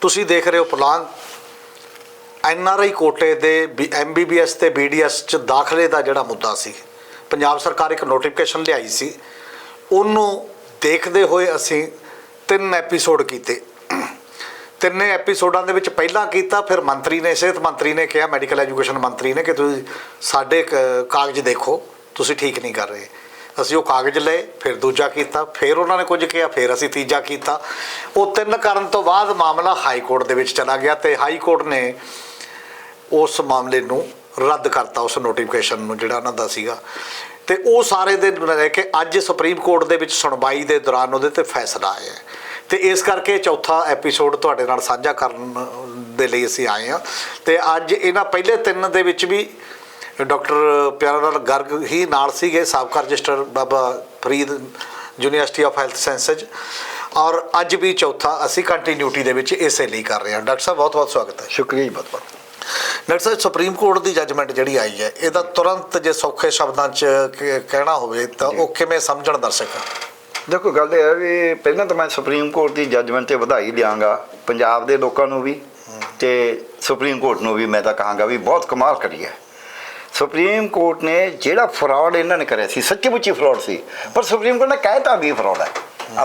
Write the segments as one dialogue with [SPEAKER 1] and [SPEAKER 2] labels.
[SPEAKER 1] ਤੁਸੀਂ ਦੇਖ ਰਹੇ ਹੋ ਪਲਾਂਗ ਐਨ ਆਰ ਆਈ ਕੋਟੇ ਦੇ ਐਮ ਬੀ ਬੀ ਐਸ ਤੇ ਬੀ ਡੀ ਐਸ ਚ ਦਾਖਲੇ ਦਾ ਜਿਹੜਾ ਮੁੱਦਾ ਸੀ, ਪੰਜਾਬ ਸਰਕਾਰ ਇੱਕ ਨੋਟੀਫਿਕੇਸ਼ਨ ਲਿਆਈ ਸੀ। ਉਹਨੂੰ ਦੇਖਦੇ ਹੋਏ ਅਸੀਂ ਤਿੰਨ ਐਪੀਸੋਡ ਕੀਤੇ। ਤਿੰਨੇ ਐਪੀਸੋਡਾਂ ਦੇ ਵਿੱਚ ਪਹਿਲਾਂ ਕੀਤਾ, ਫਿਰ ਮੰਤਰੀ ਨੇ, ਸਿਹਤ ਮੰਤਰੀ ਨੇ ਕਿਹਾ ਮੈਡੀਕਲ ਐਜੂਕੇਸ਼ਨ ਮੰਤਰੀ ਨੇ ਕਿ ਤੁਸੀਂ ਸਾਡੇ ਕ- ਕਾਗਜ਼ ਦੇਖੋ, ਤੁਸੀਂ ਠੀਕ ਨਹੀਂ ਕਰ ਰਹੇ। ਅਸੀਂ ਉਹ ਕਾਗਜ਼ ਲਏ, ਫਿਰ ਦੂਜਾ ਕੀਤਾ, ਫਿਰ ਉਹਨਾਂ ਨੇ ਕੁਝ ਕਿਹਾ, ਫਿਰ ਅਸੀਂ ਤੀਜਾ ਕੀਤਾ। ਉਹ ਤਿੰਨ ਕਰਨ ਤੋਂ ਬਾਅਦ ਮਾਮਲਾ ਹਾਈ ਕੋਰਟ ਦੇ ਵਿੱਚ ਚਲਾ ਗਿਆ ਤੇ ਹਾਈ ਕੋਰਟ ਨੇ ਉਸ ਮਾਮਲੇ ਨੂੰ ਰੱਦ ਕਰਤਾ, ਉਸ ਨੋਟੀਫਿਕੇਸ਼ਨ ਨੂੰ ਜਿਹੜਾ ਉਹਨਾਂ ਦਾ ਸੀਗਾ। ਤੇ ਉਹ ਸਾਰੇ ਦੇ ਲੈ ਕੇ ਅੱਜ ਸੁਪਰੀਮ ਕੋਰਟ ਦੇ ਵਿੱਚ ਸੁਣਵਾਈ ਦੇ ਦੌਰਾਨ ਉਹਦੇ ਤੇ ਫੈਸਲਾ ਆਇਆ ਹੈ। ਤੇ ਇਸ ਕਰਕੇ ਚੌਥਾ ਐਪੀਸੋਡ ਤੁਹਾਡੇ ਨਾਲ ਸਾਂਝਾ ਕਰਨ ਦੇ ਲਈ ਅਸੀਂ ਆਏ ਹਾਂ। ਤੇ ਅੱਜ ਇਹਨਾਂ ਪਹਿਲੇ ਤਿੰਨ ਦੇ ਵਿੱਚ ਵੀ ਡਾਕਟਰ ਪਿਆਰਾ ਲਾਲ ਗਰਗ ਹੀ ਨਾਲ ਸੀਗੇ ਸਾਬਕਾ register Baba Farid university of health sciences. ਔਰ ਅੱਜ ਵੀ ਚੌਥਾ ਅਸੀਂ ਕੰਟੀਨਿਊਟੀ ਦੇ ਵਿੱਚ ਇਸੇ ਲਈ ਕਰ ਰਹੇ ਹਾਂ। ਡਾਕਟਰ ਸਾਹਿਬ ਬਹੁਤ ਬਹੁਤ ਸਵਾਗਤ ਹੈ।
[SPEAKER 2] ਸ਼ੁਕਰੀਆ ਜੀ ਬਹੁਤ ਬਹੁਤ
[SPEAKER 1] ਡਾਕਟਰ ਸਾਹਿਬ ਸੁਪਰੀਮ ਕੋਰਟ ਦੀ ਜੱਜਮੈਂਟ ਜਿਹੜੀ ਆਈ ਹੈ ਇਹਦਾ ਤੁਰੰਤ ਜੇ ਸੌਖੇ ਸ਼ਬਦਾਂ 'ਚ ਕਹਿਣਾ ਹੋਵੇ ਤਾਂ ਉਹ ਕਿਵੇਂ ਸਮਝਣ ਦਰਸ਼ਕ
[SPEAKER 2] ਦੇਖੋ ਗੱਲ ਇਹ ਹੈ ਵੀ ਪਹਿਲਾਂ ਤਾਂ ਮੈਂ ਸੁਪਰੀਮ ਕੋਰਟ ਦੀ ਜੱਜਮੈਂਟ ਤੇ ਵਧਾਈ ਦਿਆਂਗਾ ਪੰਜਾਬ ਦੇ ਲੋਕਾਂ ਨੂੰ ਵੀ ਤੇ ਸੁਪਰੀਮ ਕੋਰਟ ਨੂੰ ਵੀ ਮੈਂ ਤਾਂ ਕਹਾਂਗਾ ਵੀ ਬਹੁਤ ਕਮਾਲ ਕਰੀ ਹੈ। ਸੁਪਰੀਮ ਕੋਰਟ ਨੇ ਜਿਹੜਾ ਫਰਾਡ ਇਹਨਾਂ ਨੇ ਕਰਿਆ ਸੀ, ਸੱਚੀ ਮੁੱਚੀ ਫਰਾਡ ਸੀ। ਪਰ ਸੁਪਰੀਮ ਕੋਰਟ ਨੇ ਕਹਿਤਾ ਵੀ ਫਰਾਡ ਹੈ।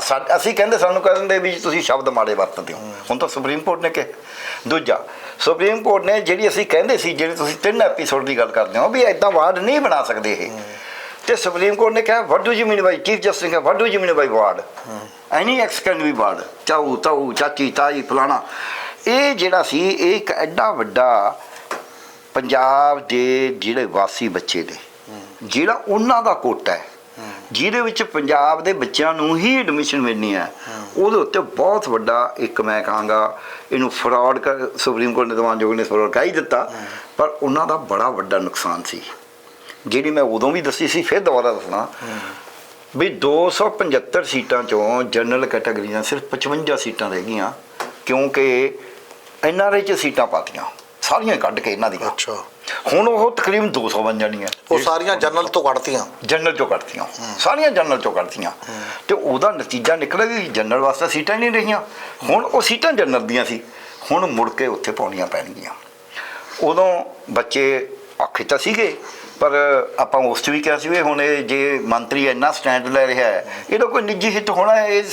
[SPEAKER 2] ਸਾ- ਅਸੀਂ ਕਹਿੰਦੇ ਸਾਨੂੰ ਕਹਿੰਦੇ ਵੀ ਤੁਸੀਂ ਸ਼ਬਦ ਮਾੜੇ ਵਰਤਦੇ ਹੋ। ਹੁਣ ਤਾਂ ਸੁਪਰੀਮ ਕੋਰਟ ਨੇ ਕਿਹਾ। ਦੂਜਾ, ਸੁਪਰੀਮ ਕੋਰਟ ਨੇ ਜਿਹੜੀ ਅਸੀਂ ਕਹਿੰਦੇ ਸੀ, ਜਿਹੜੇ ਤੁਸੀਂ ਤਿੰਨ ਐਪੀਸੋਡ ਦੀ ਗੱਲ ਕਰਦੇ ਹੋ, ਵੀ ਐਦਾਂ ਵਾਰਡ ਨਹੀਂ ਬਣਾ ਸਕਦੇ ਇਹ। ਤੇ ਸੁਪਰੀਮ ਕੋਰਟ ਨੇ ਕਿਹਾ what do you mean by chief justice ਨੇ what do you mean by ward? Any X can be ward. ਚਾਊ, ਤਾਊ, ਚਾਚੀ, ਤਾਈ, ਫਲਾਣਾ। ਇਹ ਜਿਹੜਾ ਸੀ, ਇਹ ਇੱਕ ਐਡਾ ਵੱਡਾ ਪੰਜਾਬ ਦੇ ਜਿਹੜੇ ਵਾਸੀ ਬੱਚੇ ਨੇ, ਜਿਹੜਾ ਉਹਨਾਂ ਦਾ ਕੋਟਾ ਹੈ, ਜਿਹਦੇ ਵਿੱਚ ਪੰਜਾਬ ਦੇ ਬੱਚਿਆਂ ਨੂੰ ਹੀ ਐਡਮਿਸ਼ਨ ਮਿਲਣੀ ਹੈ, ਉਹਦੇ ਉੱਤੇ ਬਹੁਤ ਵੱਡਾ ਇੱਕ ਮੈਂ ਕਹਾਂਗਾ, ਇਹਨੂੰ ਫਰਾਡ ਸੁਪਰੀਮ ਕੋਰਟ ਨੇ ਦਵਾਨਯੋਗ ਨੇ ਫਰਾਡ ਕਹਿ ਹੀ ਦਿੱਤਾ, ਪਰ ਉਹਨਾਂ ਦਾ ਬੜਾ ਵੱਡਾ ਨੁਕਸਾਨ ਸੀ। ਜਿਹੜੀ ਮੈਂ ਉਦੋਂ ਵੀ ਦੱਸੀ ਸੀ, ਫਿਰ ਦੁਬਾਰਾ ਦੱਸਣਾ, ਵੀ 275 ਸੀਟਾਂ ਚੋਂ ਜਨਰਲ ਕੈਟਾਗਰੀਆਂ ਸਿਰਫ 55 ਸੀਟਾਂ ਰਹਿ ਗਈਆਂ, ਕਿਉਂਕਿ ਐਨਆਰਆਈ ਚ ਸੀਟਾਂ ਪਾਤੀਆਂ। ਸਾਰੀਆਂ ਕੱਢ ਕੇ ਇਹਨਾਂ ਦੀਆਂ।
[SPEAKER 1] ਅੱਛਾ।
[SPEAKER 2] ਹੁਣ ਉਹ ਤਕਰੀਬਨ 200 ਬਣ ਜਾਣੀਆਂ।
[SPEAKER 1] ਉਹ ਸਾਰੀਆਂ ਜਨਰਲ ਤੋਂ ਕੱਢਤੀਆਂ।
[SPEAKER 2] ਜਨਰਲ ਚੋਂ ਕੱਢਤੀਆਂ। ਸਾਰੀਆਂ ਜਨਰਲ ਚੋਂ ਕੱਢਤੀਆਂ। ਤੇ ਉਹਦਾ ਨਤੀਜਾ ਨਿਕਲਿਆ ਵੀ ਜਨਰਲ ਵਾਸਤੇ ਸੀਟਾਂ ਹੀ ਨਹੀਂ ਰਹੀਆਂ। ਹੁਣ ਉਹ ਸੀਟਾਂ ਜਨਰਲ ਦੀਆਂ ਸੀ। ਹੁਣ ਮੁੜ ਕੇ ਉੱਥੇ ਪਾਉਣੀਆਂ ਪੈਣਗੀਆਂ। ਉਦੋਂ ਬੱਚੇ ਔਖੇ ਤਾਂ ਸੀਗੇ ਪਰ ਆਪਾਂ ਉਸ 'ਚ ਵੀ ਕਿਹਾ ਸੀ ਵੀ ਹੁਣ ਇਹ ਜੇ ਮੰਤਰੀ ਇੰਨਾ ਸਟੈਂਡ ਲੈ ਰਿਹਾ ਹੈ ਇਹਦਾ ਕੋਈ ਨਿੱਜੀ ਹਿੱਤ ਹੋਣਾ ਹੈ? ਇਹ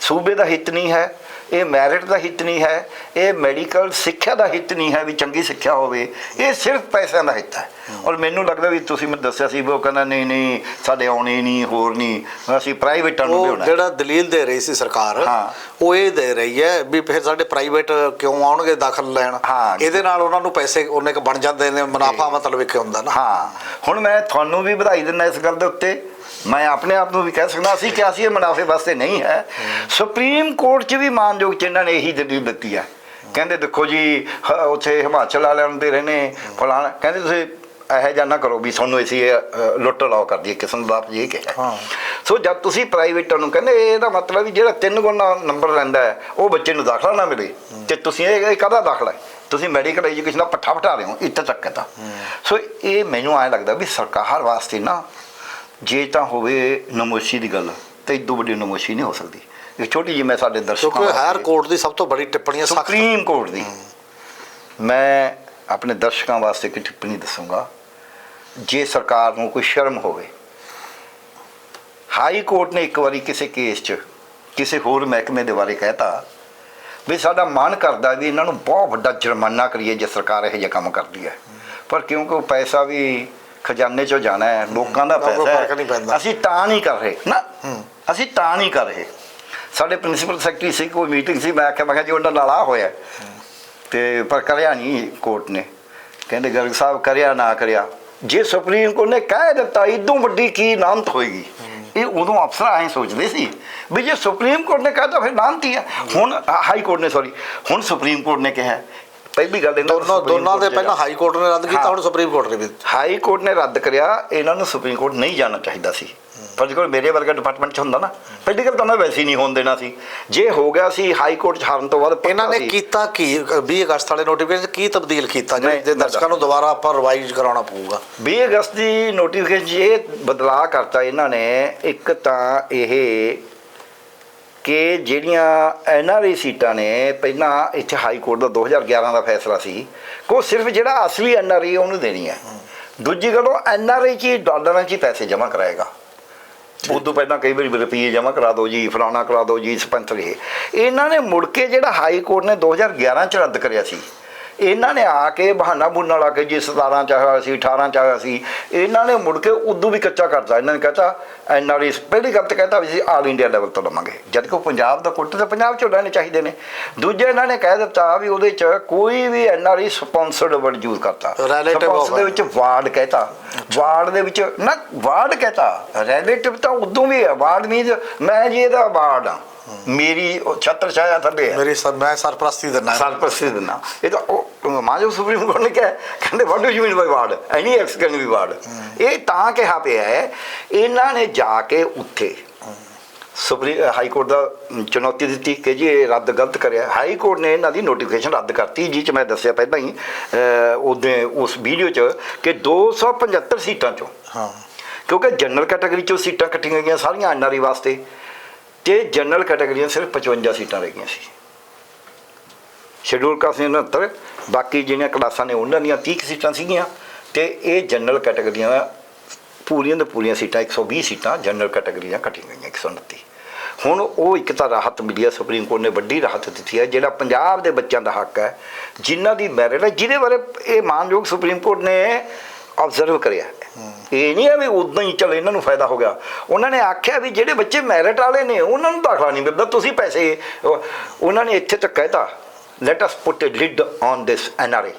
[SPEAKER 2] ਸੂਬੇ ਦਾ ਹਿੱਤ ਨਹੀਂ ਹੈ। ਇਹ ਮੈਰਿਟ ਦਾ ਹਿੱਤ ਨਹੀਂ ਹੈ ਇਹ ਮੈਡੀਕਲ ਸਿੱਖਿਆ ਦਾ ਹਿੱਤ ਨਹੀਂ ਹੈ ਵੀ ਚੰਗੀ ਸਿੱਖਿਆ ਹੋਵੇ ਇਹ ਸਿਰਫ ਪੈਸਿਆਂ ਦਾ ਹਿੱਤ ਹੈ ਔਰ ਮੈਨੂੰ ਲੱਗਦਾ ਵੀ ਤੁਸੀਂ ਮੈਨੂੰ ਦੱਸਿਆ ਸੀ ਵੀ ਉਹ ਕਹਿੰਦਾ ਨਹੀਂ ਨਹੀਂ ਸਾਡੇ ਆਉਣੇ ਨਹੀਂ ਹੋਰ ਨਹੀਂ ਅਸੀਂ ਪ੍ਰਾਈਵੇਟਾਂ ਨੂੰ ਹੈ।
[SPEAKER 1] ਜਿਹੜਾ ਦਲੀਲ ਦੇ ਰਹੀ ਸੀ ਸਰਕਾਰ
[SPEAKER 2] ਹਾਂ।
[SPEAKER 1] ਉਹ ਇਹ ਦੇ ਰਹੀ ਹੈ ਵੀ ਫਿਰ ਸਾਡੇ ਪ੍ਰਾਈਵੇਟ ਕਿਉਂ ਆਉਣਗੇ ਦਾਖਲ ਲੈਣ?
[SPEAKER 2] ਹਾਂ।
[SPEAKER 1] ਇਹਦੇ ਨਾਲ ਉਹਨਾਂ ਨੂੰ ਪੈਸੇ ਉਹਨੇ ਕ ਬਣ ਜਾਂਦੇ ਨੇ ਮੁਨਾਫਾ ਮਤਲਬ ਇੱਕ ਹੁੰਦਾ ਨਾ।
[SPEAKER 2] ਹਾਂ। ਹੁਣ ਮੈਂ ਤੁਹਾਨੂੰ ਵੀ ਵਧਾਈ ਦਿੰਦਾ ਇਸ ਗੱਲ ਦੇ ਉੱਤੇ। ਮੈਂ ਆਪਣੇ ਆਪ ਨੂੰ ਵੀ ਕਹਿ ਸਕਦਾ ਅਸੀਂ ਕਿਹਾ ਸੀ ਇਹ ਮੁਨਾਫੇ ਵਾਸਤੇ ਨਹੀਂ ਹੈ। ਸੁਪਰੀਮ ਕੋਰਟ 'ਚ ਵੀ ਮਾਨਯੋਗ ਚ ਇਹਨਾਂ ਨੇ ਇਹੀ ਦਲੀਲ ਦਿੱਤੀ ਹੈ। ਕਹਿੰਦੇ ਦੇਖੋ ਜੀ ਉੱਥੇ ਹਿਮਾਚਲ ਵਾਲਿਆਂ ਦੇ ਰਹੇ ਨੇ ਫਲਾਣਾ ਕਹਿੰਦੇ ਤੁਸੀਂ ਇਹੋ ਜਿਹਾ ਨਾ ਕਰੋ ਵੀ ਤੁਹਾਨੂੰ ਅਸੀਂ ਇਹ, ਲੁੱਟ ਲਾਓ ਕਰ ਦਈਏ ਕਿਸਮ ਦਾ ਆਪ ਜੀ
[SPEAKER 1] ਹਾਂ।
[SPEAKER 2] ਸੋ ਜਦ ਤੁਸੀਂ ਪ੍ਰਾਈਵੇਟਾਂ ਨੂੰ ਕਹਿੰਦੇ ਇਹਦਾ ਮਤਲਬ ਵੀ ਜਿਹੜਾ ਤਿੰਨ ਗੁਣਾ ਨੰਬਰ ਲੈਂਦਾ ਹੈ ਉਹ ਬੱਚੇ ਨੂੰ ਦਾਖਲਾ ਨਾ ਮਿਲੇ। ਤੇ ਤੁਸੀਂ ਇਹ ਕਾਹਦਾ ਦਾਖਲਾ ਹੈ? ਤੁਸੀਂ ਮੈਡੀਕਲ ਐਜੂਕੇਸ਼ਨ ਦਾ ਪੱਠਾ ਵਟਾ ਰਹੇ ਹੋ ਇੱਥੇ ਤੱਕ ਹੈ ਤਾਂ। ਸੋ ਇਹ ਮੈਨੂੰ ਐਂ ਲੱਗਦਾ ਵੀ ਸਰਕਾਰ ਵਾਸਤੇ ਨਾ ਜੇ ਤਾਂ ਹੋਵੇ ਨਮੋਸ਼ੀ ਦੀ ਗੱਲ ਤੇ ਇਦੋਂ ਵੱਡੀ ਨਮੋਸ਼ੀ ਨਹੀਂ ਹੋ ਸਕਦੀ। ਇੱਕ ਛੋਟੀ ਜਿਹੀ ਮੈਂ ਸਾਡੇ ਦਰਸ਼ਕਾਂ
[SPEAKER 1] ਕਿਉਂਕਿ ਹਾਇਰ ਕੋਰਟ ਦੀ ਸਭ ਤੋਂ ਬੜੀ ਟਿੱਪਣੀਆਂ ਸਖਤ
[SPEAKER 2] ਸੁਪਰੀਮ ਕੋਰਟ ਦੀ। ਮੈਂ ਆਪਣੇ ਦਰਸ਼ਕਾਂ ਵਾਸਤੇ ਇੱਕ ਟਿੱਪਣੀ ਦੱਸੂੰਗਾ। ਜੇ ਸਰਕਾਰ ਨੂੰ ਕੋਈ ਸ਼ਰਮ ਹੋਵੇ। ਹਾਈ ਕੋਰਟ ਨੇ ਇੱਕ ਵਾਰੀ ਕਿਸੇ ਕੇਸ 'ਚ ਕਿਸੇ ਹੋਰ ਮਹਿਕਮੇ ਦੇ ਬਾਰੇ ਕਹਿਤਾ ਵੀ ਸਾਡਾ ਮਨ ਕਰਦਾ ਵੀ ਇਹਨਾਂ ਨੂੰ ਬਹੁਤ ਵੱਡਾ ਜੁਰਮਾਨਾ ਕਰੀਏ ਜੇ ਸਰਕਾਰ ਇਹੋ ਜਿਹਾ ਕੰਮ ਕਰਦੀ ਹੈ। ਪਰ ਕਿਉਂਕਿ ਉਹ ਪੈਸਾ ਵੀ ਖਜ਼ਾਨੇ 'ਚੋਂ ਜਾਣਾ ਹੈ ਲੋਕਾਂ ਦਾ ਪੈਸਾ ਹੈ। ਅਸੀਂ ਤਾਂ ਨਹੀਂ ਕਰ ਰਹੇ। ਨਾ। ਅਸੀਂ ਤਾਂ ਨਹੀਂ ਕਰ ਰਹੇ। ਸਾਡੇ ਪ੍ਰਿੰਸੀਪਲ ਸੈਕਟਰੀ ਸੀ ਕੋਈ ਮੀਟਿੰਗ ਸੀ ਮੈਂ ਆਖਿਆ ਮੈਂ ਕਿਹਾ ਜੀ ਉਹਨਾਂ ਨਾਲ ਆ ਹੋਇਆ ਤੇ ਪਰ ਕਰਿਆ ਨਹੀਂ ਕੋਰਟ ਨੇ। ਕਹਿੰਦੇ ਗਰਗ ਸਾਹਿਬ ਕਰਿਆ ਨਾ ਕਰਿਆ। ਜੇ ਸੁਪਰੀਮ ਕੋਰਟ ਨੇ ਕਹਿ ਦਿੱਤਾ ਇਦੋਂ ਵੱਡੀ ਕੀ ਨਾਮਤ ਹੋਏਗੀ? ਇਹ ਉਦੋਂ ਅਫਸਰ ਐਂ ਸੋਚਦੇ ਸੀ ਵੀ ਜੇ ਸੁਪਰੀਮ ਕੋਰਟ ਨੇ ਕਹਿਤਾ ਫਿਰ ਨਾਮਤੀ ਹੈ ਹੁਣ ਹਾਈ ਕੋਰਟ ਨੇ ਸੌਰੀ ਹੁਣ ਸੁਪਰੀਮ ਕੋਰਟ ਨੇ ਕਿਹਾ ਪਹਿਲੀ ਗੱਲ ਇਹਨਾਂ
[SPEAKER 1] ਦੋਨੋਂ ਦੋਨਾਂ ਦੇ ਪਹਿਲਾਂ ਹਾਈ ਕੋਰਟ ਨੇ ਰੱਦ ਕੀਤਾ
[SPEAKER 2] ਹਾਂ।
[SPEAKER 1] ਹੁਣ ਸੁਪਰੀਮ ਕੋਰਟ ਨੇ ਵੀ
[SPEAKER 2] ਹਾਈ ਕੋਰਟ ਨੇ ਰੱਦ ਕਰਿਆ ਇਹਨਾਂ ਨੂੰ ਸੁਪਰੀਮ ਕੋਰਟ ਨਹੀਂ ਜਾਣਾ ਚਾਹੀਦਾ ਸੀ। ਪਰ ਜੇ ਕੋਈ ਮੇਰੇ ਵਰਗਾ ਡਿਪਾਰਟਮੈਂਟ ਚ ਹੁੰਦਾ ਨਾ ਪਹਿਲੀ ਗੱਲ ਤਾਂ ਮੈਂ ਵੈਸੇ ਹੀ ਨਹੀਂ ਹੋਣ ਦੇਣਾ ਸੀ। ਜੇ ਹੋ ਗਿਆ ਸੀ ਹਾਈ ਕੋਰਟ ਚ ਹਾਰਨ ਤੋਂ ਬਾਅਦ
[SPEAKER 1] ਇਹਨਾਂ ਨੇ। ਕੀਤਾ ਕੀ? 20 ਅਗਸਤ ਵਾਲੇ ਨੋਟੀਫਿਕੇਸ਼ਨ ਕੀ ਤਬਦੀਲ ਕੀਤਾ? ਜਿਹੜੇ ਦਰਸ਼ਕਾਂ ਨੂੰ ਦੁਬਾਰਾ ਆਪਾਂ ਰਿਵਾਈਜ਼ ਕਰਾਉਣਾ ਪਊਗਾ।
[SPEAKER 2] 20 ਅਗਸਤ ਦੀ ਨੋਟੀਫਿਕੇਸ਼ਨ ਇਹ ਬਦਲਾਅ ਕਰਤਾ ਇਹਨਾਂ ਨੇ। ਇੱਕ ਤਾਂ ਇਹ ਕਿ ਜਿਹੜੀਆਂ ਐਨਆਰਆਈ ਸੀਟਾਂ ਨੇ ਪਹਿਲਾਂ ਇੱਥੇ ਹਾਈ ਕੋਰਟ ਦਾ 2011 ਦਾ ਫੈਸਲਾ ਸੀ। ਕੋ ਸਿਰਫ ਜਿਹੜਾ ਅਸਲੀ ਐਨਆਰਆਈ ਉਹਨੂੰ ਦੇਣੀ ਹੈ। ਦੂਜੀ ਗੱਲ ਉਹ ਐਨਆਰਆਈ ਚ ਡਾਲਰਾਂ ਚ ਪੈਸੇ ਜਮ੍ਹਾਂ ਕਰਾਏਗਾ। ਉਦੋਂ ਪਹਿਲਾਂ ਕਈ ਵਾਰੀ ਰੁਪਈਏ ਜਮ੍ਹਾਂ ਕਰਾ ਦਿਓ ਜੀ, ਫਲਾਣਾ ਕਰਾ ਦਿਓ ਜੀ ਸਪੰਸਰ ਇਹ ਇਹਨਾਂ ਨੇ ਮੁੜ ਕੇ ਜਿਹੜਾ ਹਾਈ ਕੋਰਟ ਨੇ 2011 ਚ ਰੱਦ ਕਰਿਆ ਸੀ। ਇਹਨਾਂ ਨੇ ਆ ਕੇ ਬਹਾਨਾ ਬੁੰਨਾ ਲਾ ਕੇ ਜੀ 17 ਚ ਆਇਆ ਸੀ 18 ਚ ਆਇਆ ਸੀ ਇਹਨਾਂ ਨੇ ਮੁੜ ਕੇ ਉਦੋਂ ਵੀ ਕੱਚਾ ਕਰਤਾ। ਇਹਨਾਂ ਨੇ ਕਹਤਾ ਐਨਆਰਆਈ ਪਹਿਲੀ ਗੱਲ ਤਾਂ ਕਹਤਾ ਵੀ ਸੀ ਆਲ ਇੰਡੀਆ ਲੈਵਲ ਤੋਂ ਲਵਾਂਗੇ। ਜਦ ਕਿ ਉਹ ਪੰਜਾਬ ਦਾ ਕੋਟ ਤਾਂ ਪੰਜਾਬ ਚ ਰਹਿਣੇ ਚਾਹੀਦੇ ਨੇ। ਦੂਜੇ ਇਹਨਾਂ ਨੇ ਕਹਿ ਦਿੱਤਾ ਵੀ ਉਹਦੇ ਚ ਕੋਈ ਵੀ ਐਨਆਰਆਈ ਸਪਾਂਸਰਡ ਵਰਡ ਯੂਜ਼ ਕਰਤਾ। Sponsor ਦੇ ਵਿੱਚ ਵਾਰਡ ਕਹਿਤਾ। ਵਾਰਡ ਦੇ ਵਿੱਚ ਨਾ ਵਾਰਡ ਕਹਿਤਾ। ਰਿਲੇਟਿਵ ਤਾਂ ਉਦੋਂ ਵੀ ਹੈ। ਵਾਰਡ ਮੀਨਸ ਮੈਂ ਜੀ ਇਹਦਾ ਵਾਰਡ ਆ ਮੇਰੀ ਉਹ ਛਤਰ ਛਾਇਆ ਥੱਲੇ ਹੈ।
[SPEAKER 1] ਮੇਰੀ ਸਰ ਮੈਂ ਸਰਪ੍ਰਸਤੀ ਦਿੰਦਾ
[SPEAKER 2] ਸਰਪ੍ਰਸਤੀ ਦਿੰਦਾ ਇਹ ਤਾਂ ਉਹ ਮਾਜੋ ਸੁਪਰੀਮ ਕੋਰਟ ਨੇ ਕਿਹਾ ਕਹਿੰਦੇ what do you mean by ward any X can be ward ਇਹ ਤਾਂ ਕਿਹਾ ਪਿਆ ਹੈ ਇਹਨਾਂ ਨੇ ਜਾ ਕੇ ਉੱਥੇ ਸੁਪਰੀਮ ਹਾਈ ਕੋਰਟ ਦਾ ਚੁਣੌਤੀ ਦਿੱਤੀ ਕਿ ਜੀ ਇਹ ਰੱਦ ਗਲਤ ਕਰਿਆ। ਹਾਈ ਕੋਰਟ ਨੇ ਇਹਨਾਂ ਦੀ ਨੋਟੀਫਿਕੇਸ਼ਨ ਰੱਦ ਕਰਤੀ ਜਿਹ ਚ ਮੈਂ ਦੱਸਿਆ ਪਹਿਲਾਂ ਹੀ ਉਹਦੇ ਉਸ ਵੀਡੀਓ ਚ ਕਿ 275 ਸੀਟਾਂ ਚੋਂ
[SPEAKER 1] ਹਾਂ।
[SPEAKER 2] ਕਿਉਂਕਿ ਜਨਰਲ ਕੈਟਾਗਰੀ ਚੋਂ ਸੀਟਾਂ ਕੱਟੀਆਂ ਗਈਆਂ ਸਾਰੀਆਂ ਐਨਆਰਈ ਵਾਸਤੇ। ਤੇ ਜਨਰਲ ਕੈਟਾਗਰੀਆਂ ਸਿਰਫ 55 ਸੀਟਾਂ ਰਹਿ ਗਈਆਂ ਸੀ। ਸ਼ਡਿਊਲ ਕਾਸਟ ਨੇ 69 ਬਾਕੀ ਜਿਹੜੀਆਂ ਕਲਾਸਾਂ ਨੇ ਉਹਨਾਂ ਦੀਆਂ 30 ਕੁ ਸੀਟਾਂ ਸੀਗੀਆਂ ਤੇ ਇਹ ਜਨਰਲ ਕੈਟਾਗਰੀਆਂ ਪੂਰੀਆਂ ਦੇ ਪੂਰੀਆਂ ਸੀਟਾਂ 120 ਸੀਟਾਂ ਜਨਰਲ ਕੈਟਾਗਰੀਆਂ ਕੱਟੀਆਂ ਗਈਆਂ 129 ਹੁਣ ਉਹ ਇੱਕ ਤਾਂ ਰਾਹਤ ਮਿਲੀ ਹੈ ਸੁਪਰੀਮ ਕੋਰਟ ਨੇ ਵੱਡੀ ਰਾਹਤ ਦਿੱਤੀ ਹੈ ਜਿਹੜਾ ਪੰਜਾਬ ਦੇ ਬੱਚਿਆਂ ਦਾ ਹੱਕ ਹੈ, ਜਿਨ੍ਹਾਂ ਦੀ ਮੈਰਿਟ ਹੈ, ਜਿਹਦੇ ਬਾਰੇ ਇਹ ਮਾਨਯੋਗ ਸੁਪਰੀਮ ਕੋਰਟ ਨੇ ਆਬਜ਼ਰਵ ਕਰਿਆ। ਇਹ ਨਹੀਂ ਹੈ ਵੀ ਉਦਾਂ ਹੀ ਚੱਲ ਇਹਨਾਂ ਨੂੰ ਫਾਇਦਾ ਹੋ ਗਿਆ। ਉਹਨਾਂ ਨੇ ਆਖਿਆ ਵੀ ਜਿਹੜੇ ਬੱਚੇ ਮੈਰਿਟ ਵਾਲੇ ਨੇ ਉਹਨਾਂ ਨੂੰ ਦਾਖਲਾ ਨਹੀਂ ਮਿਲਦਾ ਤੁਸੀਂ ਪੈਸੇ ਉਹ- ਉਹਨਾਂ ਨੇ ਇੱਥੇ ਤੱਕ ਕਹਿਤਾ let us put a lid on this NRA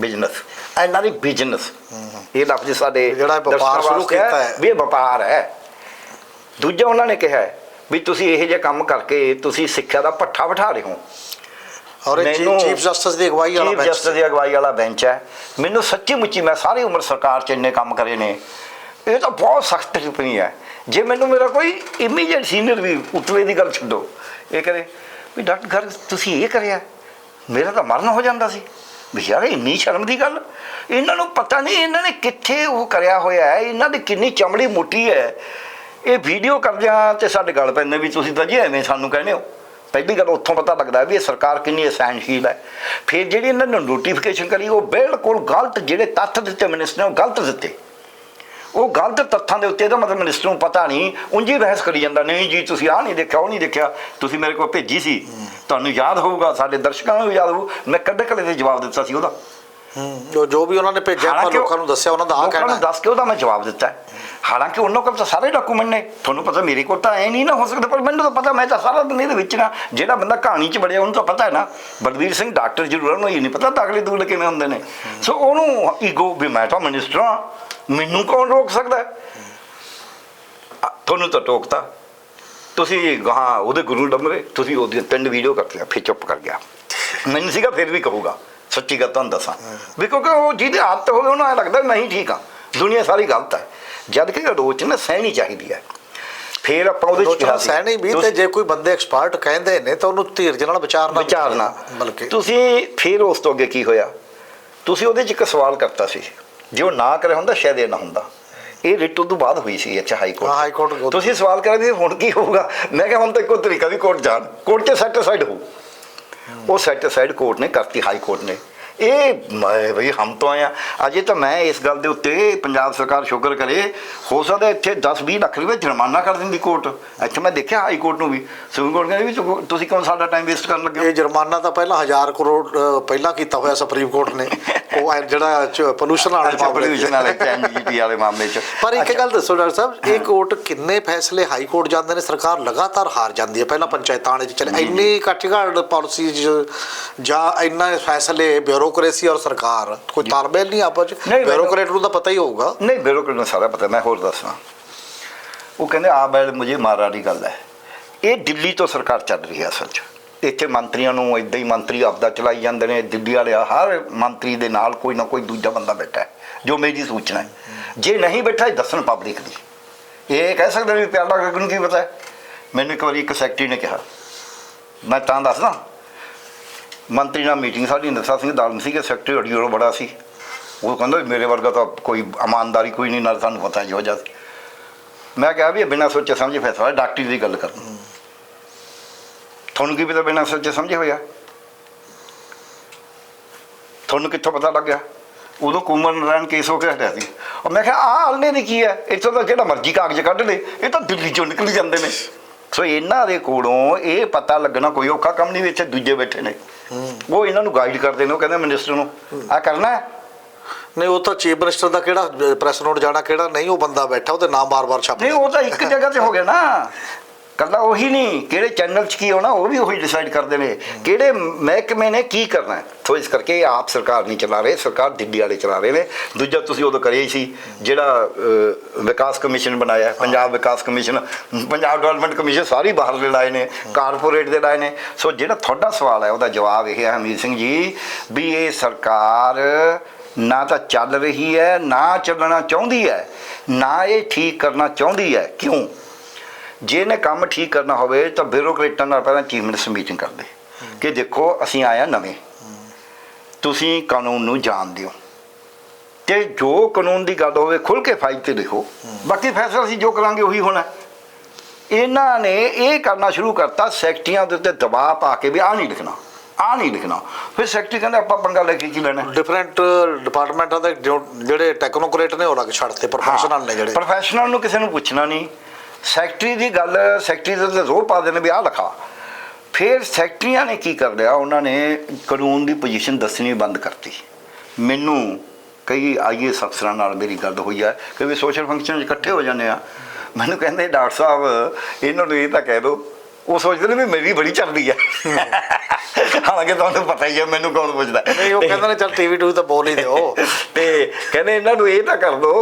[SPEAKER 2] business NRA business ਇਹ ਲਫ਼ਜ਼ ਸਾਡੇ
[SPEAKER 1] ਜਿਹੜਾ ਵਪਾਰ ਸ਼ੁਰੂ ਕੀਤਾ ਹੈ।
[SPEAKER 2] ਵੀ ਇਹ ਵਪਾਰ ਹੈ। ਦੂਜਾ ਉਹਨਾਂ ਨੇ ਕਿਹਾ ਵੀ ਤੁਸੀਂ ਇਹੋ ਜਿਹੇ ਕੰਮ ਕਰਕੇ ਤੁਸੀਂ ਸਿੱਖਿਆ ਦਾ ਪੱਠਾ ਬਿਠਾ ਰਹੇ ਹੋ।
[SPEAKER 1] ਔਰ ਇਹ
[SPEAKER 2] ਮੈਨੂੰ-
[SPEAKER 1] ਚੀਫ ਜਸਟਿਸ ਦੀ ਅਗਵਾਈ ਵਾਲਾ
[SPEAKER 2] ਚੀਫ
[SPEAKER 1] ਬੈਂਚ
[SPEAKER 2] ਜਸਟਿਸ ਦੀ ਅਗਵਾਈ ਵਾਲਾ ਬੈਂਚ ਹੈ। ਮੈਨੂੰ ਸੱਚੀ ਮੁੱਚੀ ਮੈਂ ਸਾਰੀ ਉਮਰ ਸਰਕਾਰ 'ਚ ਇੰਨੇ ਕੰਮ ਕਰੇ ਨੇ। ਇਹ ਤਾਂ ਬਹੁਤ ਸਖਤ ਟਿੱਪਣੀ ਹੈ। ਜੇ ਮੈਨੂੰ ਮੇਰਾ ਕੋਈ ਇਮੀਡੀਏਟ ਸੀਨੀਅਰ ਵੀ ਉਤਲੇ ਦੀ ਗੱਲ ਛੱਡੋ ਇਹ ਕਰੇ ਵੀ ਡਾਕਟਰ ਘਰ ਤੁਸੀਂ ਇਹ ਕਰਿਆ ਮੇਰਾ ਤਾਂ ਮਰਨ ਹੋ ਜਾਂਦਾ ਸੀ। ਵੀ ਯਾਰ ਇੰਨੀ ਸ਼ਰਮ ਦੀ ਗੱਲ। ਇਹਨਾਂ ਨੂੰ ਪਤਾ ਨਹੀਂ ਇਹਨਾਂ ਨੇ ਕਿੱਥੇ ਉਹ ਕਰਿਆ ਹੋਇਆ ਹੈ। ਇਹਨਾਂ ਦੀ ਕਿੰਨੀ ਚਮੜੀ ਮੋਟੀ ਹੈ। ਇਹ ਵੀਡੀਓ ਕਰਦਿਆਂ ਤੇ ਸਾਡੇ ਗੱਲ ਪੈਂਦੇ ਵੀ ਤੁਸੀਂ ਤਾਂ ਜੀ ਐਵੇਂ ਸਾਨੂੰ ਕਹਿੰਦੇ ਹੋ। ਪਹਿਲੀ ਗੱਲ ਉੱਥੋਂ ਪਤਾ ਲੱਗਦਾ ਵੀ ਇਹ ਸਰਕਾਰ ਕਿੰਨੀ ਅਸਹਿਣਸ਼ੀਲ ਹੈ। ਫਿਰ ਜਿਹੜੀ ਇਹਨਾਂ ਨੇ ਨੋਟੀਫਿਕੇਸ਼ਨ ਕਰੀ ਉਹ ਬਿਲਕੁਲ ਗਲਤ ਜਿਹੜੇ ਤੱਥ ਦਿੱਤੇ ਮਿਨਿਸਟਰ ਨੇ ਉਹ ਗਲਤ ਦਿੱਤੇ। ਉਹ ਗਲਤ ਤੱਥਾਂ ਦੇ ਉੱਤੇ ਇਹਦਾ ਮਤਲਬ ਮਿਨਿਸਟਰ ਨੂੰ ਪਤਾ ਨਹੀਂ ਉਂਝ ਬਹਿਸ ਕਰੀ ਜਾਂਦਾ ਨਹੀਂ ਜੀ ਤੁਸੀਂ ਆਹ ਨਹੀਂ ਦੇਖਿਆ ਉਹ ਨਹੀਂ ਦੇਖਿਆ ਤੁਸੀਂ ਮੇਰੇ ਕੋਲ ਭੇਜੀ ਸੀ। ਤੁਹਾਨੂੰ ਯਾਦ ਹੋਊਗਾ ਸਾਡੇ ਦਰਸ਼ਕਾਂ ਨੂੰ ਯਾਦ ਹੋਊ ਮੈਂ ਕੱਢ ਕੱਢ ਦੇ ਜਵਾਬ ਦਿੱਤਾ ਸੀ ਉਹਦਾ।
[SPEAKER 1] ਹੂੰ, ਜੋ- ਵੀ ਉਹਨਾਂ ਨੇ ਭੇਜਿਆ ਲੋਕਾਂ ਨੂੰ ਦੱਸਿਆ ਉਹਨਾਂ ਦਾ ਆ
[SPEAKER 2] ਲੋਕਾਂ
[SPEAKER 1] ਕਹਿਣਾ
[SPEAKER 2] ਨੂੰ ਦੱਸ ਕੇ ਉਹਦਾ ਮੈਂ ਜਵਾਬ ਦਿੱਤਾ। ਹਾਲਾਂਕਿ ਉਹਨਾਂ ਕੋਲ ਤਾਂ ਸਾਰੇ ਡਾਕੂਮੈਂਟ ਨੇ। ਤੁਹਾਨੂੰ ਪਤਾ ਮੇਰੇ ਕੋਲ ਤਾਂ ਐ ਨਹੀਂ ਨਾ ਹੋ ਸਕਦਾ, ਪਰ ਮੈਨੂੰ ਤਾਂ ਪਤਾ, ਮੈਂ ਤਾਂ ਸਾਰਾ ਦਿਨ ਇਹਦੇ ਵਿੱਚ ਨਾ, ਜਿਹੜਾ ਬੰਦਾ ਕਹਾਣੀ 'ਚ ਵੜਿਆ, ਉਹਨੂੰ ਤਾਂ ਪਤਾ ਹੈ ਨਾ। ਬਲਵੀਰ ਸਿੰਘ ਡਾਕਟਰ ਜ਼ਰੂਰ ਉਹਨੂੰ ਇਹ ਨਹੀਂ ਪਤਾ ਦਾਖਲੇ ਦੂਲ ਕਿਵੇਂ ਹੁੰਦੇ ਨੇ। ਸੋ ਉਹਨੂੰ ਈਗੋ ਵੀ ਮੈਂ ਤਾਂ ਮਿਨਿਸਟਰ ਹਾਂ। ਮੈਨੂੰ ਕੌਣ ਰੋਕ ਸਕਦਾ ਤੁਹਾਨੂੰ ਤਾਂ ਟੋਕਤਾ। ਤੁਸੀਂ ਗਾਹਾਂ ਉਹਦੇ ਗੁਰੂ ਡੰਮਰੇ ਤੁਸੀਂ ਉਹਦੀ ਤਿੰਨ ਵੀਡੀਓ ਕਰਤੀਆਂ ਫਿਰ ਚੁੱਪ ਕਰ ਗਿਆ। ਮੈਨੂੰ ਸੀਗਾ, ਫਿਰ ਵੀ ਕਹੂਗਾ। ਸੱਚੀ ਗੱਲ ਤੁਹਾਨੂੰ ਦੱਸਾਂ। ਵੀ ਕਿਉਂਕਿ ਉਹ ਜਿਹਦੇ ਆਦਤ ਹੋਵੇ, ਉਹਨੂੰ ਐਂ ਲੱਗਦਾ ਨਹੀਂ ਠੀਕ ਆ ਦੁਨੀਆ ਸਾਰੀ ਗਲਤ ਹੈ। ਜਦ ਕਿ ਆਲੋਚਨਾ ਸਹਿਣੀ ਚਾਹੀਦੀ ਹੈ। ਫਿਰ ਆਪਾਂ ਉਹਦੇ ਚ ਕਿਹਾ
[SPEAKER 1] ਸਹਿਣੀ ਵੀ ਤੇ ਜੇ ਕੋਈ ਬੰਦੇ ਐਕਸਪਰਟ ਕਹਿੰਦੇ ਨੇ ਤਾਂ ਉਹਨੂੰ ਧੀਰਜ ਨਾਲ ਵਿਚਾਰਨਾ
[SPEAKER 2] ਵਿਚਾਰਨਾ।
[SPEAKER 1] ਬਲਕਿ
[SPEAKER 2] ਤੁਸੀਂ ਫਿਰ ਉਸ ਤੋਂ ਅੱਗੇ ਕੀ ਹੋਇਆ? ਤੁਸੀਂ ਉਹਦੇ ਚ ਇੱਕ ਸਵਾਲ ਕਰਤਾ ਸੀ। ਜੇ ਉਹ ਨਾ ਕਰਿਆ ਹੁੰਦਾ ਸ਼ਾਇਦ ਇਹ ਨਾ ਹੁੰਦਾ। ਇਹ ਰਿਟ ਤੋਂ ਬਾਅਦ ਹੋਈ ਸੀ ਅੱਛਾ ਹਾਈ
[SPEAKER 1] ਹਾਂ, ਹਾਈ ਕੋਰਟ
[SPEAKER 2] ਕੋਰਟ ਤੁਸੀਂ ਸਵਾਲ ਕਰਿਆ ਵੀ ਹੁਣ ਕੀ ਹੋਊਗਾ? ਮੈਂ ਕਿਹਾ ਹੁਣ ਤਾਂ ਇੱਕੋ ਤਰੀਕਾ ਵੀ ਕੋਰਟ ਜਾਣ। ਕੋਰਟ ਚ ਸੈਟੀਸਫਾਈਡ ਹੋ ਉਹ ਸੈਟੀਸਫਾਈਡ ਕੋਰਟ ਨੇ ਕਰਤੀ ਹਾਈ ਕੋਰਟ ਨੇ। ਇਹ ਬਈ ਹਮ ਤੋਂ ਆਇਆ। ਅਜੇ ਤਾਂ ਮੈਂ ਇਸ ਗੱਲ ਦੇ ਉੱਤੇ ਪੰਜਾਬ ਸਰਕਾਰ ਸ਼ੁਕਰ ਕਰੇ ਹੋ ਸਕਦਾ ਇੱਥੇ 10 20 ਲੱਖ ਰੁਪਏ ਜੁਰਮਾਨਾ ਕਰ ਦਿੰਦੀ ਕੋਰਟ ਇੱਥੇ ਮੈਂ ਦੇਖਿਆ ਹਾਈ ਕੋਰਟ ਨੂੰ ਵੀ। ਸੁਪਰੀਮ ਕੋਰਟ ਕਹਿੰਦੇ ਵੀ ਤੁਸੀਂ ਕਿਉਂ ਸਾਡਾ ਟਾਈਮ ਵੇਸਟ ਕਰਨ ਲੱਗੇ?
[SPEAKER 1] ਇਹ ਜੁਰਮਾਨਾ ਤਾਂ ਪਹਿਲਾਂ 1000 ਕਰੋੜ ਪਹਿਲਾਂ ਕੀਤਾ ਹੋਇਆ ਸੁਪਰੀਮ ਕੋਰਟ ਨੇ। ਉਹ ਜਿਹੜਾ ਪੋਲੂਸ਼ਨ ਵਾਲੇ।
[SPEAKER 2] ਪੋਲਿਊਸ਼ਨ ਵਾਲੇ ਚੈਨਜੀਟੀ ਵਾਲੇ ਮਾਮਲੇ 'ਚ।
[SPEAKER 1] ਪਰ ਇੱਕ ਗੱਲ ਦੱਸੋ ਡਾਕਟਰ ਸਾਹਿਬ ਇਹ ਕੋਰਟ ਕਿੰਨੇ ਫੈਸਲੇ ਹਾਈ ਕੋਰਟ ਜਾਂਦੇ ਨੇ? ਸਰਕਾਰ ਲਗਾਤਾਰ ਹਾਰ ਜਾਂਦੀ ਹੈ। ਪਹਿਲਾਂ ਪੰਚਾਇਤਾਂ ਵਾਲੇ ਚ ਚੱਲੇ ਇੰਨੀ ਘੱਟ ਪਾਲਿਸੀ ਜਾਂ ਇੰਨਾ ਫੈਸਲੇ ਬਿਊਰੋਕ੍ਰੇਸੀ ਔਰ ਸਰਕਾਰ। ਕੋਈ ਤਾਲਮੇਲ ਨਹੀਂ ਆਪਸ ਚ?
[SPEAKER 2] ਨਹੀਂ, ਮੈਨੂੰ-
[SPEAKER 1] ਬਿਊਰੋਕਰੇਟ ਨੂੰ ਤਾਂ ਪਤਾ ਹੀ ਹੋਊਗਾ।
[SPEAKER 2] ਨਹੀਂ ਬਿਊਰੋਕਰੇਟ ਨੂੰ ਸਾਰਾ ਪਤਾ ਮੈਂ ਹੋਰ ਦੱਸਣਾ ਉਹ ਕਹਿੰਦੇ ਆ ਬੈਲ ਮੁਝੇ ਮਾਰਾ ਦੀ ਗੱਲ ਹੈ। ਇਹ ਦਿੱਲੀ ਤੋਂ ਸਰਕਾਰ ਚੱਲ ਰਹੀ ਹੈ ਅਸਲ 'ਚ। ਇੱਥੇ ਮੰਤਰੀਆਂ ਨੂੰ ਇਦਾਂ ਹੀ ਮੰਤਰੀ ਆਪਦਾ ਚਲਾਈ ਜਾਂਦੇ ਨੇ ਦਿੱਲੀ ਵਾਲੇ ਹਰ ਮੰਤਰੀ ਦੇ ਨਾਲ ਕੋਈ ਨਾ ਕੋਈ ਦੂਜਾ ਬੰਦਾ ਬੈਠਾ ਜੋ ਮੇਰੀ ਸੂਚਨਾ ਹੈ। ਜੇ ਨਹੀਂ ਬੈਠਾ ਇਹ ਦੱਸਣ ਪਬਲਿਕ ਦੀ। ਇਹ ਕਹਿ ਸਕਦੇ ਨੇ ਵੀ ਪਿਆਰ ਡਾਕਟਰ ਨੂੰ ਕੀ ਪਤਾ ਮੈਨੂੰ ਇੱਕ ਵਾਰੀ ਇੱਕ ਸੈਕਟਰੀ ਨੇ ਕਿਹਾ। ਮੈਂ ਤਾਂ ਦੱਸਦਾ ਮੰਤਰੀ ਨਾਲ ਮੀਟਿੰਗ ਸਾਡੀ ਨਰਸਾ ਸਿੰਘ ਦਾਲਮ ਸੀ ਕਿ ਸੈਕਟਰੀ ਅਡੀਓ ਬੜਾ ਸੀ। ਉਹ ਕਹਿੰਦਾ ਮੇਰੇ ਵਰਗਾ ਤਾਂ ਕੋਈ ਇਮਾਨਦਾਰੀ ਕੋਈ ਨਹੀਂ, ਨਾਲ ਸਾਨੂੰ ਪਤਾ ਜੋ ਜਾ ਮੈਂ ਕਿਹਾ ਵੀ ਇਹ ਬਿਨਾਂ ਸੋਚੇ ਸਮਝੇ ਫੈਸਲਾ, ਡਾਕਟਰੀ ਦੀ ਗੱਲ ਕਰ ਤੁਹਾਨੂੰ ਕੀ ਪਤਾ ਬਿਨਾਂ ਸੋਚੇ ਸਮਝੇ ਹੋਇਆ? ਤੁਹਾਨੂੰ ਕਿੱਥੋਂ ਪਤਾ ਲੱਗਿਆ ਉਦੋਂ ਕੁਮਰ ਨਾਰਾਇਣ ਕੇਸ ਹੋ ਕੇ ਹਟਿਆ ਸੀ। ਉਹ ਮੈਂ ਕਿਹਾ, ਆਹ ਆਲਨੇ ਦੀ ਕੀ ਹੈ? ਇੱਥੋਂ ਤਾਂ ਜਿਹੜਾ ਮਰਜ਼ੀ ਕਾਗਜ਼ ਕੱਢ ਲੇ, ਇਹ ਤਾਂ ਦਿੱਲੀ ਚੋਂ ਨਿਕਲ ਜਾਂਦੇ ਨੇ। ਸੋ ਇਹਨਾਂ ਦੇ ਕੋਲੋਂ ਇਹ ਪਤਾ ਲੱਗਣਾ ਕੋਈ ਔਖਾ ਕੰਮ ਨਹੀਂ ਵੀ ਇੱਥੇ ਦੂਜੇ ਬੈਠੇ ਨੇ। ਉਹ ਇਹਨਾਂ ਨੂੰ ਗਾਈਡ ਕਰਦੇ ਨੇ ਉਹ ਕਹਿੰਦੇ ਮਿਨਿਸਟਰ ਨੂੰ ਆ ਕਰਨਾ
[SPEAKER 1] ਨਹੀਂ ਉਹ ਤਾਂ ਚੀਫ ਮਿਨਿਸਟਰ ਦਾ ਕਿਹੜਾ ਪ੍ਰੈਸ ਨੋਟ ਜਾਣਾ ਕਿਹੜਾ? ਨਹੀਂ ਉਹ ਬੰਦਾ ਬੈਠਾ ਉਹਦੇ ਨਾਮ ਬਾਰ-ਬਾਰ ਛਪ
[SPEAKER 2] ਨਹੀਂ ਉਹ ਤਾਂ ਇੱਕ ਜਗ੍ਹਾ ਤੇ ਹੋ ਗਿਆ ਨਾ। ਕੱਲਾ ਉਹੀ ਨਹੀਂ, ਕਿਹੜੇ ਚੈਨਲ 'ਚ ਕੀ ਹੋਣਾ ਉਹ ਵੀ ਉਹੀ ਡਿਸਾਈਡ ਕਰਦੇ ਨੇ ਕਿਹੜੇ ਮਹਿਕਮੇ ਨੇ ਕੀ ਕਰਨਾ ਸੋ ਇਸ ਕਰਕੇ ਆਪ ਸਰਕਾਰ ਨਹੀਂ ਚਲਾ ਰਹੇ, ਸਰਕਾਰ ਦਿੱਲੀ ਵਾਲੇ ਚਲਾ ਰਹੇ ਨੇ। ਦੂਜਾ ਤੁਸੀਂ ਉਦੋਂ ਕਰਿਆ ਹੀ ਸੀ, ਜਿਹੜਾ ਵਿਕਾਸ ਕਮਿਸ਼ਨ ਬਣਾਇਆ ਪੰਜਾਬ ਵਿਕਾਸ ਕਮਿਸ਼ਨ, ਪੰਜਾਬ ਡਿਵੈਲਪਮੈਂਟ ਕਮਿਸ਼ਨ ਸਾਰੀ ਬਾਹਰ ਦੇ ਲਾਏ ਨੇ, ਕਾਰਪੋਰੇਟ ਦੇ ਲਾਏ ਨੇ। ਸੋ ਜਿਹੜਾ ਤੁਹਾਡਾ ਸਵਾਲ ਹੈ, ਉਹਦਾ ਜਵਾਬ ਇਹ ਹੈ ਹਮੀਤ ਸਿੰਘ ਜੀ, ਵੀ ਇਹ ਸਰਕਾਰ ਨਾ ਤਾਂ ਚੱਲ ਰਹੀ ਹੈ, ਨਾ ਚੱਲਣਾ ਚਾਹੁੰਦੀ ਹੈ, ਨਾ ਇਹ ਠੀਕ ਕਰਨਾ ਚਾਹੁੰਦੀ ਹੈ। ਕਿਉਂ? ਜੇ ਇਹਨੇ ਕੰਮ ਠੀਕ ਕਰਨਾ ਹੋਵੇ ਤਾਂ ਬਿਊਰੋਕਰੇਟਾਂ ਨਾਲ ਪਹਿਲਾਂ ਚੀਫ ਮਿਨਿਸਟਰ ਮੀਟਿੰਗ ਕਰਦੇ। ਕਿ ਦੇਖੋ ਅਸੀਂ ਆਇਆ ਨਵੇਂ। ਤੁਸੀਂ ਕਾਨੂੰਨ ਨੂੰ ਜਾਣਦੇ ਹੋ ਤੇ ਜੋ ਕਾਨੂੰਨ ਦੀ ਗੱਲ ਹੋਵੇ ਖੁੱਲ ਕੇ ਫਾਈਲ ਤੇ ਲਿਖੋ ਬਾਕੀ ਫੈਸਲਾ ਅਸੀਂ ਜੋ ਕਰਾਂਗੇ ਉਹੀ ਹੋਣਾ। ਇਹਨਾਂ ਨੇ ਇਹ ਕਰਨਾ ਸ਼ੁਰੂ ਕਰਤਾ ਸੈਕਟਰੀਆਂ ਦੇ ਉੱਤੇ ਦਬਾਅ ਪਾ ਕੇ ਵੀ ਆ ਨਹੀਂ ਲਿਖਣਾ ਆ ਨਹੀਂ ਲਿਖਣਾ। ਫਿਰ ਸੈਕਟਰੀ ਕਹਿੰਦੇ ਆਪਾਂ ਪੰਗਾ ਲੈ ਕੇ ਕੀ ਲੈਣਾ?
[SPEAKER 1] ਡਿਫਰੈਂਟ ਡਿਪਾਰਟਮੈਂਟਾਂ ਦੇ ਜਿਹੜੇ ਟੈਕਨੋਕ੍ਰੇਟ ਨੇ ਉਹ ਲੱਗ ਛੱਡਤੇ ਪ੍ਰੋਫੈਸ਼ਨਲ ਨੇ ਜਿਹੜੇ।
[SPEAKER 2] ਪ੍ਰੋਫੈਸ਼ਨਲ ਨੂੰ ਕਿਸੇ ਨੂੰ ਪੁੱਛਣਾ ਨਹੀਂ। ਸੈਕਟਰੀ ਦੀ ਗੱਲ ਸੈਕਟਰੀ ਦੇ ਉੱਤੇ ਜ਼ੋਰ ਪਾ ਦੇਣੇ ਵੀ ਆਹ ਲਿਖਾ। ਫਿਰ ਸੈਕਟਰੀਆਂ ਨੇ ਕੀ ਕਰ ਲਿਆ? ਉਹਨਾਂ ਨੇ ਕਾਨੂੰਨ ਦੀ ਪੋਜੀਸ਼ਨ ਦੱਸਣੀ ਬੰਦ ਕਰਤੀ। ਮੈਨੂੰ ਕਈ ਆਈਏਐਸ ਅਫਸਰਾਂ ਨਾਲ ਮੇਰੀ ਗੱਲ ਹੋਈ ਹੈ ਕਿ ਵੀ ਸੋਸ਼ਲ ਫੰਕਸ਼ਨ 'ਚ ਇਕੱਠੇ ਹੋ ਜਾਂਦੇ ਆ। ਮੈਨੂੰ ਕਹਿੰਦੇ, ਡਾਕਟਰ ਸਾਹਿਬ, ਇਹਨਾਂ ਨੂੰ ਇਹ ਤਾਂ ਕਹਿ ਦਿਓ ਉਹ ਸੋਚਦੇ ਨੇ ਵੀ ਮੇਰੀ ਬੜੀ ਚੱਲਦੀ ਹੈ ਹਾਲਾਂਕਿ ਤੁਹਾਨੂੰ ਪਤਾ ਹੀ ਹੈ ਮੈਨੂੰ ਕੌਣ ਪੁੱਛਦਾ?
[SPEAKER 1] ਨਹੀਂ ਉਹ ਕਹਿੰਦੇ ਨੇ ਚੱਲ ਟੀਵੀ ਟੂ ਤਾਂ ਬੋਲ ਹੀ ਦਿਓ।
[SPEAKER 2] ਤੇ ਕਹਿੰਦੇ ਇਹਨਾਂ ਨੂੰ ਇਹ ਤਾਂ ਕਰ ਦੋ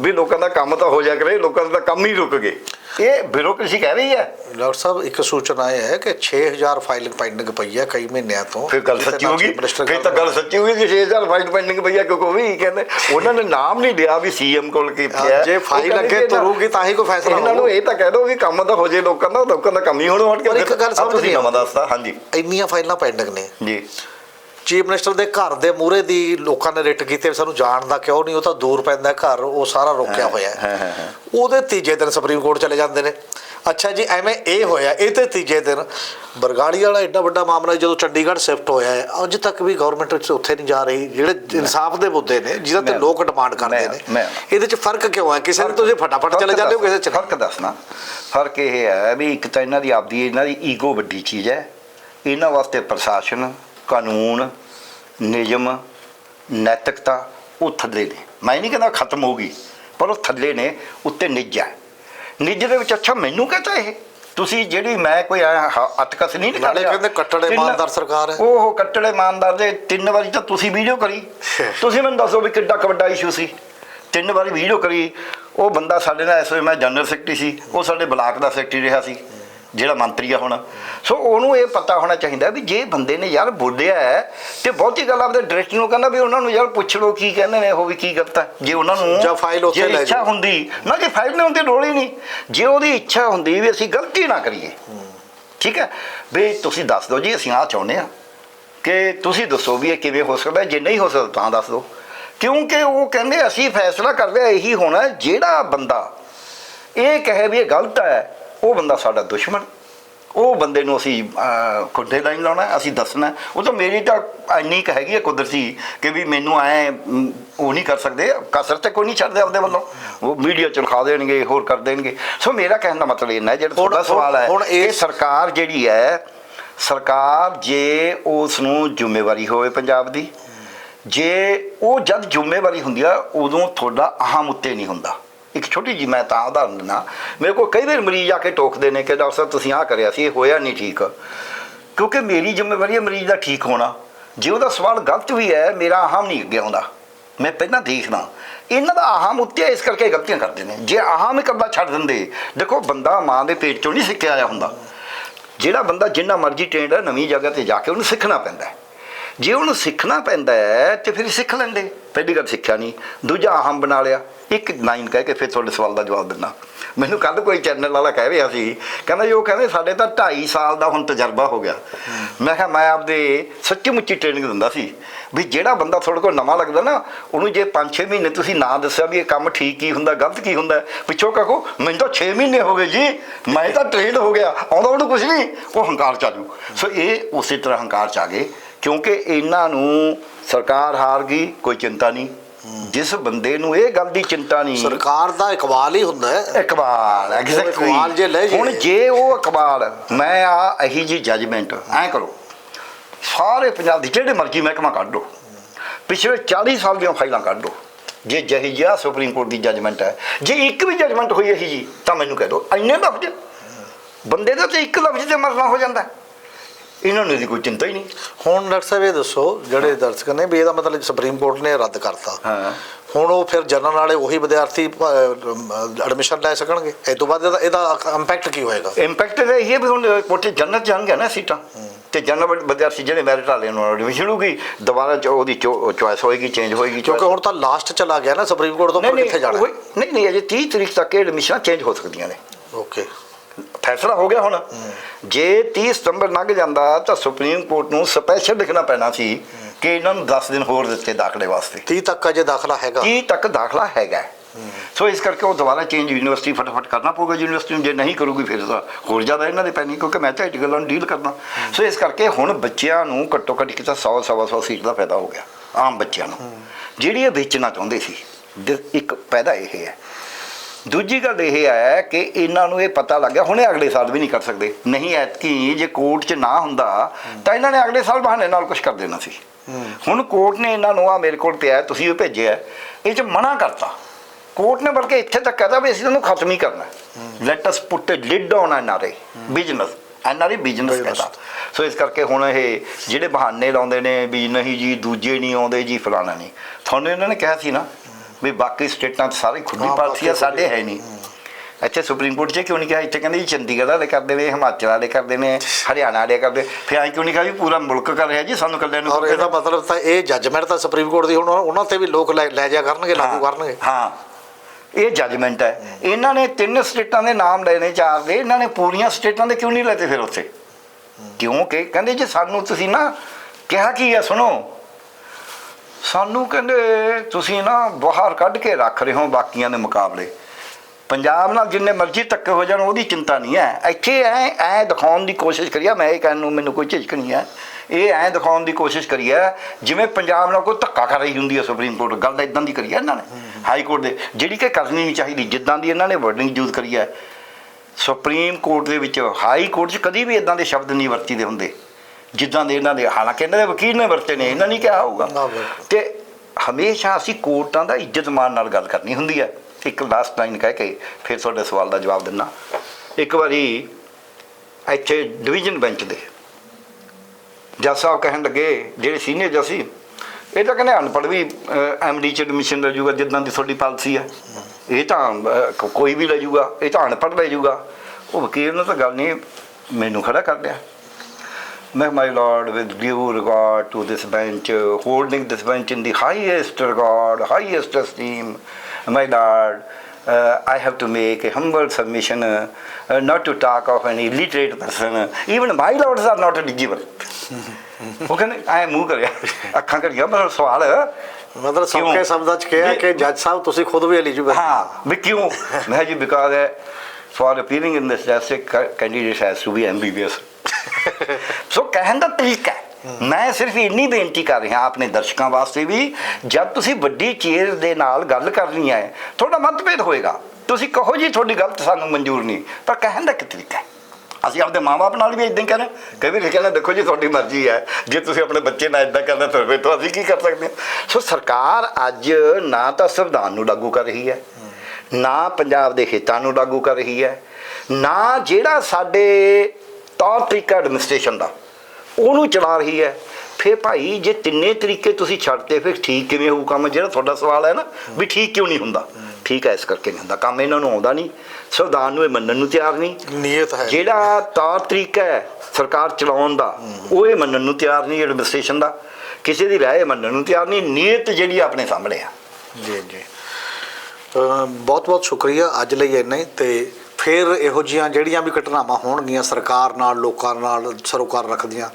[SPEAKER 2] ਵੀ ਲੋਕਾਂ ਦਾ ਕੰਮ ਤਾਂ ਹੋ ਜਾ ਕਰੇ ਲੋਕਾਂ ਦਾ ਕੰਮ ਹੀ ਰੁਕ ਗਏ। ਇਹ ਬਿਊਰੋਕ੍ਰੇਸੀ ਕਹਿ ਰਹੀ ਹੈ?
[SPEAKER 1] ਡਾਕਟਰ ਸਾਹਿਬ ਇੱਕ ਸੂਚਨਾ ਇਹ ਹੈ ਕਿ 6000 ਫਾਈਲਿੰਗ ਪੈਂਡਿੰਗ ਪਈ ਹੈ ਕਈ ਮਹੀਨਿਆਂ ਤੋਂ।
[SPEAKER 2] ਫਿਰ ਗੱਲ ਸੱਚੀ ਹੋ ਗਈ? ਫਿਰ ਤਾਂ ਗੱਲ ਸੱਚੀ ਹੋ ਗਈ ਕਿ 6000 ਫਾਈਲ ਪੈਂਡਿੰਗ ਪਈ ਹੈ ਕਿਉਂਕਿ ਉਹ ਵੀ ਕਹਿੰਦੇ ਉਹਨਾਂ ਨੇ ਨਾਮ ਨਹੀਂ ਲਿਆ ਵੀ ਸੀਐਮ ਕੋਲ
[SPEAKER 1] ਹਾਂ,
[SPEAKER 2] ਹੈ
[SPEAKER 1] ਜੇ ਫਾਈਲ ਅੱਗੇ
[SPEAKER 2] ਕਿ
[SPEAKER 1] ਤੁਰੂਗੀ ਤਾਂ ਹੀ ਕੋਈ ਫੈਸਲਾ
[SPEAKER 2] ਇਹਨਾਂ ਨੂੰ। ਇਹ ਤਾਂ ਕਹਿ ਦੋ ਵੀ ਕੰਮ ਤਾਂ ਹੋ ਜੇ ਲੋਕਾਂ ਦਾ ਲੋਕਾਂ ਦਾ ਕੰਮ ਹੀ ਹੋਣਾ ਹਟ
[SPEAKER 1] ਪਰ ਇੱਕ ਗੱਲ ਸਮਝ ਨਹੀਂ
[SPEAKER 2] ਨਵਾਂ ਦੱਸਤਾ ਹਾਂਜੀ।
[SPEAKER 1] ਇੰਨੀਆਂ ਫਾਈਲਾਂ ਪੈਂਡਿੰਗ ਨੇ।
[SPEAKER 2] ਜੀ।
[SPEAKER 1] ਚੀਫ ਮਿਨਿਸਟਰ ਦੇ ਘਰ ਦੇ ਮੂਹਰੇ ਦੀ ਲੋਕਾਂ ਨੇ ਰਿਟ ਕੀਤੇ ਸਾਨੂੰ ਜਾਣ ਦਾ ਕਿਉਂ ਨਹੀਂ ਉਹ ਤਾਂ ਦੂਰ ਪੈਂਦਾ ਘਰ ਉਹ ਸਾਰਾ ਰੋਕਿਆ ਹੋਇਆ।
[SPEAKER 2] ਹਾਂ,
[SPEAKER 1] ਹੈ
[SPEAKER 2] ਹਾਂ, ਹਾਂ।
[SPEAKER 1] ਉਹਦੇ ਤੀਜੇ ਦਿਨ ਸੁਪਰੀਮ ਕੋਰਟ ਚਲੇ ਜਾਂਦੇ ਨੇ। ਅੱਛਾ ਜੀ ਐਵੇਂ ਇਹ ਹੋਇਆ ਇਹ ਤੇ ਤੀਜੇ ਦਿਨ ਬਰਗਾੜੀ ਵਾਲਾ ਐਡਾ ਵੱਡਾ ਮਾਮਲਾ ਜਦੋਂ ਚੰਡੀਗੜ੍ਹ ਸ਼ਿਫਟ ਹੋਇਆ ਹੈ ਅੱਜ ਤੱਕ ਵੀ ਗਵਰਨਮੈਂਟ ਵਿੱਚ ਉੱਥੇ ਨਹੀਂ ਜਾ ਰਹੀ ਜਿਹੜੇ ਇਨਸਾਫ ਦੇ ਮੁੱਦੇ ਨੇ ਜਿਹਨਾਂ ਤੇ ਲੋਕ ਡਿਮਾਂਡ ਕਰਦੇ ਨੇ ਇਹਦੇ 'ਚ ਫ਼ਰਕ ਕਿਉਂ ਹੈ? ਕਿਸੇ ਨੂੰ ਤੁਸੀਂ ਫਟਾਫਟ ਚਲੇ ਜਾਂਦੇ ਹੋ ਕਿਸੇ 'ਚ।
[SPEAKER 2] ਫ਼ਰਕ ਦੱਸਣਾ ਫ਼ਰਕ ਇਹ ਹੈ ਵੀ ਇੱਕ ਤਾਂ ਇਹਨਾਂ ਦੀ ਆਪਦੀ ਇਹਨਾਂ ਦੀ ਈਗੋ ਵੱਡੀ ਚੀਜ਼ ਹੈ। ਇਹਨਾਂ ਵਾਸਤੇ ਪ੍ਰਸ਼ਾਸਨ ਕਾਨੂੰਨ ਨਿਯਮ ਨੈਤਿਕਤਾ ਉਹ ਥੱਲੇ ਨੇ। ਮੈਂ ਨਹੀਂ ਕਹਿੰਦਾ ਖਤਮ ਹੋ ਗਈ ਪਰ ਉਹ ਥੱਲੇ ਨੇ ਉੱਤੇ ਨਿੱਜ ਨਿੱਜ ਦੇ ਵਿੱਚ ਅੱਛਾ ਮੈਨੂੰ ਕਹਤਾ ਇਹ। ਤੁਸੀਂ ਜਿਹੜੀ ਮੈਂ ਕੋਈ ਅਟਕਸ ਨਹੀਂ ਨਿਕਾਲਿਆ।
[SPEAKER 1] ਨਾਲੇ ਕਹਿੰਦੇ ਕੱਟੜ ਇਮਾਨਦਾਰ ਸਰਕਾਰ ਹੈ।
[SPEAKER 2] ਉਹ ਕੱਟੜ ਇਮਾਨਦਾਰ ਦੇ ਤਿੰਨ ਵਾਰੀ ਤਾਂ ਤੁਸੀਂ ਵੀਡੀਓ ਕਰੀ। ਤੁਸੀਂ ਮੈਨੂੰ ਦੱਸੋ ਵੀ ਕਿੱਡਾ ਕੁ ਵੱਡਾ ਇਸ਼ੂ ਸੀ। ਤਿੰਨ ਵਾਰੀ ਵੀਡੀਓ ਕਰੀ। ਉਹ ਬੰਦਾ ਸਾਡੇ ਨਾਲ ਇਸ ਵੇਲੇ ਮੈਂ ਜਨਰਲ ਸੈਕਟਰੀ ਸੀ। ਉਹ ਸਾਡੇ ਬਲਾਕ ਦਾ ਸੈਕਟਰੀ ਰਿਹਾ ਸੀ। ਜਿਹੜਾ ਮੰਤਰੀ ਆ ਹੁਣ। ਸੋ ਉਹਨੂੰ ਇਹ ਪਤਾ ਹੋਣਾ ਚਾਹੀਦਾ ਵੀ ਜੇ ਬੰਦੇ ਨੇ ਯਾਰ ਬੋਲਿਆ ਹੈ ਤੇ ਬਹੁਤੀ ਗੱਲ ਆਪਦੇ ਡਾਇਰੈਕਟਰ ਨੂੰ ਕਹਿੰਦਾ ਵੀ ਉਹਨਾਂ ਨੂੰ ਯਾਰ ਪੁੱਛ ਲਓ ਕੀ ਕਹਿੰਦੇ ਨੇ ਉਹ ਵੀ ਕੀ ਹੈ ਜੇ ਉਹਨਾਂ ਨੂੰ
[SPEAKER 1] ਜਾਂ ਫਾਈਲ ਉੱਥੇ
[SPEAKER 2] ਜੇ
[SPEAKER 1] ਲੈ
[SPEAKER 2] ਇੱਛਾ। ਹੁੰਦੀ ਨਾ ਜੇ ਫਾਈਲ ਨਹੀਂ ਹੁੰਦੀ ਹੀ ਨਹੀਂ। ਜੇ ਉਹਦੀ ਇੱਛਾ ਹੁੰਦੀ ਵੀ ਅਸੀਂ ਗਲਤੀ ਨਾ ਕਰੀਏ। ਠੀਕ ਹੈ? ਵੀ ਤੁਸੀਂ ਦੱਸ ਦਿਓ ਜੀ ਅਸੀਂ ਆਹ ਚਾਹੁੰਦੇ ਆ ਕਿ ਤੁਸੀਂ ਦੱਸੋ ਵੀ ਇਹ ਕਿਵੇਂ ਹੋ ਸਕਦਾ। ਜੇ ਨਹੀਂ ਹੋ ਸਕਦਾ ਤਾਂ ਦੱਸ ਦਿਓ। ਕਿਉਂਕਿ ਉਹ ਕਹਿੰਦੇ ਅਸੀਂ ਫੈਸਲਾ ਕਰਦੇ ਆ ਇਹੀ ਹੋਣਾ ਜਿਹੜਾ ਬੰਦਾ ਇਹ ਕਹੇ ਵੀ ਇਹ ਗਲਤ ਹੈ ਉਹ ਬੰਦਾ ਸਾਡਾ ਦੁਸ਼ਮਣ। ਉਹ ਬੰਦੇ ਨੂੰ ਅਸੀਂ ਖੁੱਡੇ ਲਾਈਨ ਲਾਉਣਾ ਅਸੀਂ ਦੱਸਣਾ। ਉਹ ਤਾਂ ਮੇਰੀ ਤਾਂ ਇੰਨੀ ਕੁ ਹੈਗੀ ਹੈ ਕੁਦਰਤੀ ਕਿ ਵੀ ਮੈਨੂੰ ਐ ਉਹ ਨਹੀਂ ਕਰ ਸਕਦੇ। ਕਸਰ ਤੇ ਕੋਈ ਨਹੀਂ ਛੱਡਦੇ ਆਪਦੇ ਵੱਲੋਂ। ਉਹ ਮੀਡੀਆ ਚ ਲਿਖਾ ਦੇਣਗੇ ਹੋਰ ਕਰ ਦੇਣਗੇ। ਸੋ ਮੇਰਾ ਕਹਿਣ ਦਾ ਮਤਲਬ ਇਹ ਹੈ ਜਿਹੜਾ ਤੁਹਾਡਾ ਸਵਾਲ ਹੈ
[SPEAKER 1] ਹੁਣ ਇਹ-
[SPEAKER 2] ਇਹ ਸਰਕਾਰ ਜਿਹੜੀ ਹੈ ਸਰਕਾਰ ਜੇ ਉਸ ਨੂੰ ਜ਼ਿੰਮੇਵਾਰੀ ਹੋਵੇ ਪੰਜਾਬ ਦੀ ਜੇ ਉਹ ਜਦ ਜ਼ਿੰਮੇਵਾਰੀ ਹੁੰਦੀ ਆ ਉਦੋਂ ਤੁਹਾਡਾ ਅਹਮ ਉੱਤੇ ਨਹੀਂ ਹੁੰਦਾ। ਇੱਕ ਛੋਟੀ ਜੀ ਮੈਂ ਤਾਂ ਉਦਾਹਰਨ ਦਿੰਦਾ। ਮੇਰੇ ਕੋਲ ਕਈ ਵਾਰ ਮਰੀਜ਼ ਆ ਕੇ ਟੋਕਦੇ ਨੇ ਕਿ ਡਾਕਟਰ ਸਾਹਿਬ, ਤੁਸੀਂ ਆਹ ਕਰਿਆ ਸੀ, ਇਹ ਹੋਇਆ ਨਹੀਂ ਠੀਕ। ਕਿਉਂਕਿ ਮੇਰੀ ਜ਼ਿੰਮੇਵਾਰੀ ਹੈ ਮਰੀਜ਼ ਦਾ ਠੀਕ ਹੋਣਾ। ਜੇ ਉਹਦਾ ਸਵਾਲ ਗਲਤ ਵੀ ਹੈ, ਮੇਰਾ ਅਹਮ ਨਹੀਂ ਅੱਗੇ ਆਉਂਦਾ। ਮੈਂ ਪਹਿਲਾਂ ਦੇਖਦਾ। ਇਹਨਾਂ ਦਾ ਆਹਮ ਉੱਤੇ ਇਸ ਕਰਕੇ ਗਲਤੀਆਂ ਕਰਦੇ ਨੇ। ਜੇ ਆਹਮ ਹੀ ਕਰਨਾ ਛੱਡ ਦਿੰਦੇ, ਦੇਖੋ ਬੰਦਾ ਮਾਂ ਦੇ ਪੇਟ ਚੋਂ ਨਹੀਂ ਸਿੱਖਿਆ ਆਇਆ ਹੁੰਦਾ। ਜਿਹੜਾ ਬੰਦਾ ਜਿੰਨਾ ਮਰਜ਼ੀ ਟ੍ਰੇਨਡ ਹੈ, ਨਵੀਂ ਜਗ੍ਹਾ ਤੇ ਜਾ ਕੇ ਉਹਨੂੰ ਸਿੱਖਣਾ ਪੈਂਦਾ ਹੈ। ਜੇ ਉਹਨੂੰ ਸਿੱਖਣਾ ਪੈਂਦਾ ਹੈ, ਤੇ ਫਿਰ ਸਿੱਖ ਲੈਂਦੇ। ਪਹਿਲੀ ਗੱਲ ਸਿੱਖਿਆ ਨਹੀਂ। ਦੂਜਾ ਆਹਮ ਬਣਾ ਲਿਆ। ਇੱਕ ਲਾਈਨ ਕਹਿ ਕੇ ਫਿਰ ਤੁਹਾਡੇ ਸਵਾਲ ਦਾ ਜਵਾਬ ਦਿੰਦਾ। ਮੈਨੂੰ ਕੱਲ ਕੋਈ ਚੈਨਲ ਵਾਲਾ ਕਹਿ ਰਿਹਾ ਸੀ, ਕਹਿੰਦਾ ਜੀ ਉਹ ਕਹਿੰਦੇ ਸਾਡੇ ਤਾਂ 2.5 ਸਾਲ ਦਾ ਹੁਣ ਤਜਰਬਾ ਹੋ ਗਿਆ। ਮੈਂ ਕਿਹਾ ਮੈਂ ਆਪਦੇ ਸੱਚੀ ਮੁੱਚੀ ਟ੍ਰੇਨਿੰਗ ਦਿੰਦਾ ਸੀ ਵੀ ਜਿਹੜਾ ਬੰਦਾ ਤੁਹਾਡੇ ਕੋਲ ਨਵਾਂ ਲੱਗਦਾ ਨਾ, ਉਹਨੂੰ ਜੇ 5-6 ਮਹੀਨੇ ਤੁਸੀਂ ਨਾ ਦੱਸਿਆ ਵੀ ਇਹ ਕੰਮ ਠੀਕ ਕੀ ਹੁੰਦਾ, ਗਲਤ ਕੀ ਹੁੰਦਾ, ਪਿੱਛੋਂ ਕਹੋ, ਮੈਨੂੰ ਤਾਂ 6 ਮਹੀਨੇ ਹੋ ਗਏ ਜੀ, ਮੈਂ ਤਾਂ ਟ੍ਰੇਨਡ ਹੋ ਗਿਆ, ਆਉਂਦਾ ਉਹਨੂੰ ਕੁਝ ਨਹੀਂ, ਉਹ ਹੰਕਾਰ ਚਾਲੂ ਸੋ ਇਹ ਉਸੇ ਤਰ੍ਹਾਂ ਹੰਕਾਰ ਚ ਆ ਗਏ, ਕਿਉਂਕਿ ਇਹਨਾਂ ਨੂੰ ਸਰਕਾਰ ਹਾਰ ਗਈ, ਕੋਈ ਚਿੰਤਾ ਨਹੀਂ। ਜਿਸ ਬੰਦੇ ਨੂੰ ਇਹ ਗੱਲ ਦੀ ਚਿੰਤਾ ਨਹੀਂ।
[SPEAKER 1] ਸਰਕਾਰ ਦਾ ਇਕਬਾਲ ਹੀ ਹੁੰਦਾ ਹੈ।
[SPEAKER 2] ਇਕਬਾਲ ਐਗਜ਼ੈਕਟਲੀ
[SPEAKER 1] ਇਕਬਾਲ ਜੇ ਲੈ ਜੇ।
[SPEAKER 2] ਹੁਣ ਜੇ ਉਹ ਇਕਬਾਲ ਮੈਂ ਆ ਅਹੀ ਜੀ ਜਜਮੈਂਟ ਐ ਕਰੋ। ਸਾਰੇ ਪੰਜਾਬ ਦੀ ਜਿਹੜੇ ਮਰਜ਼ੀ ਮਹਿਕਮਾ ਕੱਢ ਲਓ। ਪਿਛਲੇ 40 ਸਾਲ ਦੀਆਂ ਫਾਈਲਾਂ ਕੱਢ ਲਓ। ਜੇ ਜਹੀ ਜਿਹਾ ਸੁਪਰੀਮ ਕੋਰਟ ਦੀ ਜਜਮੈਂਟ ਹੈ। ਜੇ ਇੱਕ ਵੀ ਜਜਮੈਂਟ ਹੋਈ ਇਹੀ ਜੀ ਤਾਂ ਮੈਨੂੰ ਕਹਿ ਦਿਓ ਇੰਨੇ ਲਫ਼ਜ਼ ਬੰਦੇ ਦਾ ਤੇ ਇੱਕ ਲਫ਼ਜ਼ ਤੇ ਮਰਨਾ ਹੋ ਜਾਂਦਾ ਹੈ। ਇਹਨਾਂ ਨੂੰ ਇਹਦੀ ਕੋਈ ਚਿੰਤਾ ਹੀ ਨਹੀਂ।
[SPEAKER 1] ਹੁਣ ਡਾਕਟਰ ਸਾਹਿਬ ਇਹ ਦੱਸੋ ਜਿਹੜੇ ਦਰਸ਼ਕ ਨੇ ਵੀ ਇਹਦਾ ਮਤਲਬ ਸੁਪਰੀਮ ਕੋਰਟ ਨੇ ਰੱਦ ਕਰਤਾ।
[SPEAKER 2] ਹਾਂ।
[SPEAKER 1] ਹੁਣ ਉਹ ਫਿਰ ਜਨਰਲ ਵਾਲੇ ਉਹੀ ਵਿਦਿਆਰਥੀ ਐਡਮਿਸ਼ਨ ਲੈ ਸਕਣਗੇ? ਇਹ ਤੋਂ ਬਾਅਦ ਇਹਦਾ ਇਹਦਾ ਇੰਪੈਕਟ ਕੀ ਹੋਏਗਾ?
[SPEAKER 2] ਇੰਪੈਕਟ ਤਾਂ ਇਹ ਹੈ ਵੀ ਹੁਣ ਕੋਟੇ ਜੰਨਤ ਜਾਣਗੇ ਨਾ ਸੀਟਾਂ। ਤੇ ਜਨਰਲ ਵਿਦਿਆਰਥੀ ਜਿਹੜੇ ਮੈਰਿਟ ਵਾਲੇ ਉਹਨਾਂ ਨੂੰ ਐਡਮਿਸ਼ਨ ਹੋਊਗੀ। ਦੁਬਾਰਾ ਉਹਦੀ ਚੋਇਸ ਹੋਏਗੀ ਚੇਂਜ ਹੋਏਗੀ
[SPEAKER 1] ਕਿਉਂਕਿ ਹੁਣ ਤਾਂ ਲਾਸਟ ਚਲਾ ਗਿਆ ਨਾ ਸੁਪਰੀਮ ਕੋਰਟ ਤੋਂ ਉੱਪਰ ਕਿੱਥੇ ਜਾਣਾ?
[SPEAKER 2] ਨਹੀਂ ਨਹੀਂ ਅਜੇ 30 ਤਰੀਕ ਤੱਕ ਐਡਮਿਸ਼ਨਾਂ ਚੇਂਜ ਹੋ ਸਕਦੀਆਂ ਨੇ।
[SPEAKER 1] ਓਕੇ
[SPEAKER 2] ਫੈਸਲਾ ਹੋ ਗਿਆ ਹੁਣ। ਜੇ 30 ਸਤੰਬਰ ਲੰਘ ਜਾਂਦਾ ਤਾਂ ਸੁਪਰੀਮ ਕੋਰਟ ਨੂੰ ਸਪੈਸ਼ਲ ਲਿਖਣਾ ਪੈਣਾ ਸੀ ਕਿ ਇਹਨਾਂ ਨੂੰ 10 ਦਿਨ ਹੋਰ ਦਿੱਤੇ ਦਾਖਲੇ ਵਾਸਤੇ।
[SPEAKER 1] 30 ਤੱਕ ਅਜੇ ਦਾਖਲਾ ਹੈਗਾ।
[SPEAKER 2] ਕੀ ਤੱਕ ਦਾਖਲਾ ਹੈਗਾ ਸੋ ਇਸ ਕਰਕੇ ਉਹ ਦੁਬਾਰਾ ਚੇਂਜ ਯੂਨੀਵਰਸਿਟੀ ਫਟਾਫਟ ਕਰਨਾ ਪਊਗਾ। ਯੂਨੀਵਰਸਿਟੀ ਨੂੰ ਜੇ ਨਹੀਂ ਕਰੂਗੀ ਫਿਰ ਤਾਂ ਹੋਰ ਜ਼ਿਆਦਾ ਇਹਨਾਂ ਦੇ ਪੈਣੀ ਕਿਉਂਕਿ ਮੈਂ ਤਾਂ ਇਹ ਗੱਲਾਂ ਨੂੰ ਡੀਲ ਕਰਦਾ। ਸੋ ਇਸ ਕਰਕੇ ਹੁਣ ਬੱਚਿਆਂ ਨੂੰ ਘੱਟੋ ਘੱਟ ਕਿਤਾ 100 ਸਵਾ 100 ਸੀਟ ਦਾ ਫਾਇਦਾ ਹੋ ਗਿਆ ਆਮ ਬੱਚਿਆਂ ਨੂੰ। ਜਿਹੜੀ ਇਹ ਵੇਚਣਾ ਚਾਹੁੰਦੇ ਸੀ ਇੱਕ ਫਾਇਦਾ ਇਹ ਹੈ। ਦੂਜੀ ਗੱਲ ਇਹ ਹੈ ਕਿ ਇਹਨਾਂ ਨੂੰ ਇਹ ਪਤਾ ਲੱਗ ਗਿਆ ਹੁਣੇ ਅਗਲੇ ਸਾਲ ਵੀ ਨਹੀਂ ਕਰ ਸਕਦੇ। ਨਹੀਂ ਐਤਕੀ ਜੇ ਕੋਰਟ 'ਚ ਨਾ ਹੁੰਦਾ ਤਾਂ ਇਹਨਾਂ ਨੇ ਅਗਲੇ ਸਾਲ ਬਹਾਨੇ ਨਾਲ ਕੁਝ ਕਰ ਦੇਣਾ ਸੀ। ਹੁਣ ਕੋਰਟ ਨੇ ਇਹਨਾਂ ਨੂੰ ਆ ਮੇਰੇ ਕੋਲ ਪਿਆ ਤੁਸੀਂ ਇਹ ਭੇਜਿਆ ਇਹ 'ਚ ਮਨਾ ਕਰਤਾ। ਕੋਰਟ ਨੇ ਬਲਕਿ ਇੱਥੇ ਤੱਕ ਕਹਤਾ ਵੀ ਅਸੀਂ ਇਹਨੂੰ ਖਤਮ ਹੀ ਕਰਨਾ let us put a lid on NRA business NRA business. ਕਹਤਾ। ਸੋ ਇਸ ਕਰਕੇ ਹੁਣ ਇਹ ਜਿਹੜੇ ਬਹਾਨੇ ਲਾਉਂਦੇ ਨੇ ਵੀ ਨਹੀਂ ਜੀ ਦੂਜੇ ਨਹੀਂ ਆਉਂਦੇ ਜੀ ਫਲਾਣਾ ਨਹੀਂ। ਤੁਹਾਨੂੰ ਇਹਨਾਂ ਨੇ ਕਿਹਾ ਸੀ ਨਾ ਵੀ ਬਾਕੀ ਸਟੇਟਾਂ 'ਚ ਸਾਰੀ ਖੁੱਲੀ ਪਾਲਸੀ ਆ ਸਾਡੇ ਹੈ ਨਹੀਂ। ਇੱਥੇ ਸੁਪਰੀਮ ਕੋਰਟ 'ਚ ਕਿਉਂ ਨਹੀਂ ਕਿਹਾ? ਇੱਥੇ ਕਹਿੰਦੇ ਜੀ ਚੰਡੀਗੜ੍ਹ ਵਾਲੇ ਕਰਦੇ ਨੇ ਹਿਮਾਚਲ ਵਾਲੇ ਕਰਦੇ ਨੇ ਹਰਿਆਣਾ ਵਾਲੇ ਕਰਦੇ। ਫਿਰ ਐਂ ਕਿਉਂ ਨਹੀਂ ਕਿਹਾ ਵੀ ਪੂਰਾ ਮੁਲਕ ਕਰ ਰਿਹਾ ਜੀ ਸਾਨੂੰ ਕੱਲਿਆਂ ਨੂੰ
[SPEAKER 1] ਔਰ ਇਹਦਾ ਮਤਲਬ ਤਾਂ ਇਹ ਜੱਜਮੈਂਟ ਤਾਂ ਸੁਪਰੀਮ ਕੋਰਟ ਦੀ ਹੁਣ ਉਹਨਾਂ ਤੇ ਵੀ ਲੋਕ ਲੈ ਲੈ ਜਾ ਕਰਨਗੇ ਲਾਗੂ ਕਰਨਗੇ।
[SPEAKER 2] ਹਾਂ। ਇਹ ਜੱਜਮੈਂਟ ਹੈ। ਇਹਨਾਂ ਨੇ ਤਿੰਨ ਸਟੇਟਾਂ ਦੇ ਨਾਮ ਲਏ ਨੇ ਚਾਰ ਦੇ। ਇਹਨਾਂ ਨੇ ਪੂਰੀਆਂ ਸਟੇਟਾਂ ਦੇ ਕਿਉਂ ਨਹੀਂ ਲੈਤੇ ਫਿਰ ਉੱਥੇ? ਕਿਉਂਕਿ ਕਹਿੰਦੇ ਜੇ ਸਾਨੂੰ ਤੁਸੀਂ ਨਾ ਕਿਹਾ ਕੀ ਹੈ ਸੁਣੋ। ਸਾਨੂੰ ਕਹਿੰਦੇ, ਤੁਸੀਂ ਨਾ ਬਾਹਰ ਕੱਢ ਕੇ ਰੱਖ ਰਹੇ ਹੋ ਬਾਕੀਆਂ ਦੇ ਮੁਕਾਬਲੇ। ਪੰਜਾਬ ਨਾਲ ਜਿੰਨੇ ਮਰਜ਼ੀ ਧੱਕੇ ਹੋ ਜਾਣ, ਉਹਦੀ ਚਿੰਤਾ ਨਹੀਂ ਹੈ। ਇੱਥੇ ਐ ਐ ਦਿਖਾਉਣ ਦੀ ਕੋਸ਼ਿਸ਼ ਕਰੀਆ ਮੈਂ ਇਹ ਕਹਿਣ ਨੂੰ ਮੈਨੂੰ ਕੋਈ ਝਿਜਕ ਨਹੀਂ ਹੈ। ਇਹ ਐ ਦਿਖਾਉਣ ਦੀ ਕੋਸ਼ਿਸ਼ ਕਰੀਆ ਜਿਵੇਂ ਪੰਜਾਬ ਨਾਲ ਕੋਈ ਧੱਕਾ ਕਰ ਰਹੀ ਹੁੰਦੀ ਹੈ ਸੁਪਰੀਮ ਕੋਰਟ, ਗੱਲ ਤਾਂ ਇਦਾਂ ਦੀ ਕਰੀ ਹੈ ਇਹਨਾਂ ਨੇ। ਹਾਈ ਕੋਰਟ ਦੇ, ਜਿਹੜੀ ਕਿ ਕਰਨੀ ਨਹੀਂ ਚਾਹੀਦੀ, ਜਿੱਦਾਂ ਦੀ ਇਹਨਾਂ ਨੇ ਵਰਡਿੰਗ ਯੂਜ਼ ਕਰੀ ਹੈ। ਸੁਪਰੀਮ ਕੋਰਟ ਦੇ ਵਿੱਚ, ਹਾਈ ਕੋਰਟ 'ਚ ਕਦੀ ਵੀ ਇਦਾਂ ਦੇ ਸ਼ਬਦ ਨਹੀਂ ਵਰਤੀਦੇ ਹੁੰਦੇ। ਜਿੱਦਾਂ ਦੇ ਇਹਨਾਂ ਦੇ ਹਾਲਾਂਕਿ ਇਹਨਾਂ ਦੇ ਵਕੀਲ ਨੇ ਵਰਤੇ ਨੇ ਇਹਨਾਂ ਨਹੀਂ ਕਿਹਾ ਹੋਊਗਾ। ਤੇ ਹਮੇਸ਼ਾ ਅਸੀਂ ਕੋਰਟਾਂ ਦਾ ਇੱਜ਼ਤ ਮਾਨ ਨਾਲ ਗੱਲ ਕਰਨੀ ਹੁੰਦੀ ਹੈ। ਇੱਕ ਲਾਸਟ ਲਾਈਨ ਕਹਿ ਕੇ ਫਿਰ ਤੁਹਾਡੇ ਸਵਾਲ ਦਾ ਜਵਾਬ ਦਿੰਨਾ ਇੱਕ ਵਾਰੀ ਇੱਥੇ ਡਿਵੀਜ਼ਨ ਬੈਂਚ ਦੇ ਜੱਜ ਸਾਹਿਬ ਕਹਿਣ ਲੱਗੇ ਜਿਹੜੇ ਸੀਨੀਅਰ ਜੱਜ ਸੀ ਇਹ ਤਾਂ ਕਹਿੰਦੇ ਅਨਪੜ੍ਹ ਵੀ ਐਮਡੀ ਚ ਐਡਮਿਸ਼ਨ ਲੈ ਜਾਊਗਾ ਜਿੱਦਾਂ ਦੀ ਤੁਹਾਡੀ ਪਾਲਿਸੀ ਹੈ। ਇਹ ਤਾਂ ਕੋਈ ਵੀ ਲੈ ਜਾਊਗਾ ਇਹ ਤਾਂ ਅਨਪੜ੍ਹ ਲੈ ਜਾਊਗਾ। ਉਹ ਵਕੀਲ ਨੇ ਤਾਂ ਗੱਲ ਨਹੀਂ ਮੈਨੂੰ ਖੜਾ ਕਰ ਲਿਆ। May my Lord, with due regard to this bench, uh, holding this bench in the highest regard, highest esteem, my Lord, uh, I have to make a humble submission, uh, uh, not to talk of an illiterate person. Even my lords are not eligible. वो कहने आए मुंह कर अखा कर गया
[SPEAKER 1] मतलब सवाल
[SPEAKER 2] मतलब
[SPEAKER 1] सबके समझ के
[SPEAKER 2] है
[SPEAKER 1] कि जज साहब ਤੁਸੀਂ ਖੁਦ ਵੀ ਐਲੀਜੀਬਲ
[SPEAKER 2] ਹਾਂ ਵੀ ਕਿਉਂ ਮੈਂ ਜੀ ਬਿਕਾਜ਼ ਹੈ ਫॉर ਅਪੀਅਰਿੰਗ ਇਨ ਦਿਸ ਜੈਸੇ candidate has to be MBBS ਸੋ ਕਹਿਣ ਦਾ ਤਰੀਕਾ ਹੈ। ਮੈਂ ਸਿਰਫ ਇੰਨੀ ਬੇਨਤੀ ਕਰ ਰਿਹਾ ਆਪਣੇ ਦਰਸ਼ਕਾਂ ਵਾਸਤੇ ਵੀ, ਜਦ ਤੁਸੀਂ ਵੱਡੀ ਚੇਅਰ ਦੇ ਨਾਲ ਗੱਲ ਕਰਨੀ ਹੈ, ਤੁਹਾਡਾ ਮਤਭੇਦ ਹੋਏਗਾ। ਤੁਸੀਂ ਕਹੋ ਜੀ, ਤੁਹਾਡੀ ਗਲਤ ਸਾਨੂੰ ਮਨਜ਼ੂਰ ਨਹੀਂ। ਪਰ ਕਹਿਣ ਦਾ ਕੀ ਤਰੀਕਾ ਹੈ? ਅਸੀਂ ਆਪਣੇ ਮਾਪੇ ਨਾਲ ਵੀ ਇਦਾਂ ਕਹਿੰਦੇ ਕਈ ਵਾਰ ਕਹਿੰਦੇ ਦੇਖੋ ਜੀ, ਤੁਹਾਡੀ ਮਰਜ਼ੀ ਹੈ। ਜੇ ਤੁਸੀਂ ਆਪਣੇ ਬੱਚੇ ਨਾਲ ਇਦਾਂ ਕਰਨਾ ਤਾਂ ਫਿਰ ਤੋਂ ਅਸੀਂ ਕੀ ਕਰ ਸਕਦੇ ਹਾਂ? ਸੋ ਸਰਕਾਰ ਅੱਜ ਨਾ ਤਾਂ ਸੰਵਿਧਾਨ ਨੂੰ ਲਾਗੂ ਕਰ ਰਹੀ ਹੈ, ਨਾ ਪੰਜਾਬ ਦੇ ਹਿੱਤਾਂ ਨੂੰ ਲਾਗੂ ਕਰ ਰਹੀ ਹੈ, ਨਾ ਜਿਹੜਾ ਸਾਡੇ ਤੌਰ ਤਰੀਕਾ ਐਡਮਿਨਿਸਟ੍ਰੇਸ਼ਨ ਦਾ। ਉਹਨੂੰ ਚਲਾ ਰਹੀ ਹੈ। ਫੇ ਭਾਈ ਜੇ ਤਿੰਨੇ ਤਰੀਕੇ ਤੁਸੀਂ ਛੱਡਦੇ ਫਿਰ ਠੀਕ ਕਿਵੇਂ ਹੋਊ ਕੰਮ? ਜਿਹੜਾ ਤੁਹਾਡਾ ਸਵਾਲ ਹੈ ਨਾ ਵੀ ਠੀਕ ਕਿਉਂ ਨਹੀਂ ਹੁੰਦਾ? ਠੀਕ ਹੈ ਇਸ ਕਰਕੇ ਨਹੀਂ ਹੁੰਦਾ। ਕੰਮ ਇਹਨਾਂ ਨੂੰ ਆਉਂਦਾ ਨਹੀਂ। ਸੰਵਿਧਾਨ ਨੂੰ ਇਹ ਮੰਨਣ ਨੂੰ ਤਿਆਰ ਨਹੀਂ।
[SPEAKER 1] ਨੀਅਤ ਹੈ।
[SPEAKER 2] ਜਿਹੜਾ ਤੌਰ ਤਰੀਕਾ ਹੈ ਸਰਕਾਰ ਚਲਾਉਣ ਦਾ ਉਹ ਇਹ ਮੰਨਣ ਨੂੰ ਤਿਆਰ ਨਹੀਂ ਐਡਮਿਨਿਸਟ੍ਰੇਸ਼ਨ ਦਾ। ਕਿਸੇ ਦੀ ਰਾਏ ਮੰਨਣ ਨੂੰ ਤਿਆਰ ਨਹੀਂ। ਨੀਅਤ ਜਿਹੜੀ ਆਪਣੇ ਸਾਹਮਣੇ ਆ।
[SPEAKER 1] ਜੀ ਜੀ। ਬਹੁਤ ਬਹੁਤ ਸ਼ੁਕਰੀਆ। ਅੱਜ ਲਈ ਇੰਨਾ ਹੀ ਤੇ ਫਿਰ ਇਹੋ ਜੀਆਂ ਜਿਹੜੀਆਂ ਵੀ ਘਟਨਾਵਾਂ ਹੋਣਗੀਆਂ ਸਰਕਾਰ ਨਾਲ, ਲੋਕਾਂ ਨਾਲ, ਸਰੋਕਾਰ ਰੱਖਦੀਆਂ,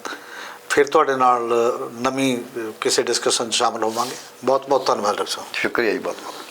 [SPEAKER 1] ਫਿਰ ਤੁਹਾਡੇ ਨਾਲ ਨਵੀਂ ਕਿਸੇ ਡਿਸਕਸ਼ਨ 'ਚ ਸ਼ਾਮਲ ਹੋਵਾਂਗੇ। ਬਹੁਤ ਬਹੁਤ ਧੰਨਵਾਦ, ਡਾਕਟਰ ਸਾਹਿਬ।
[SPEAKER 2] ਸ਼ੁਕਰੀਆ ਜੀ ਬਹੁਤ ਬਹੁਤ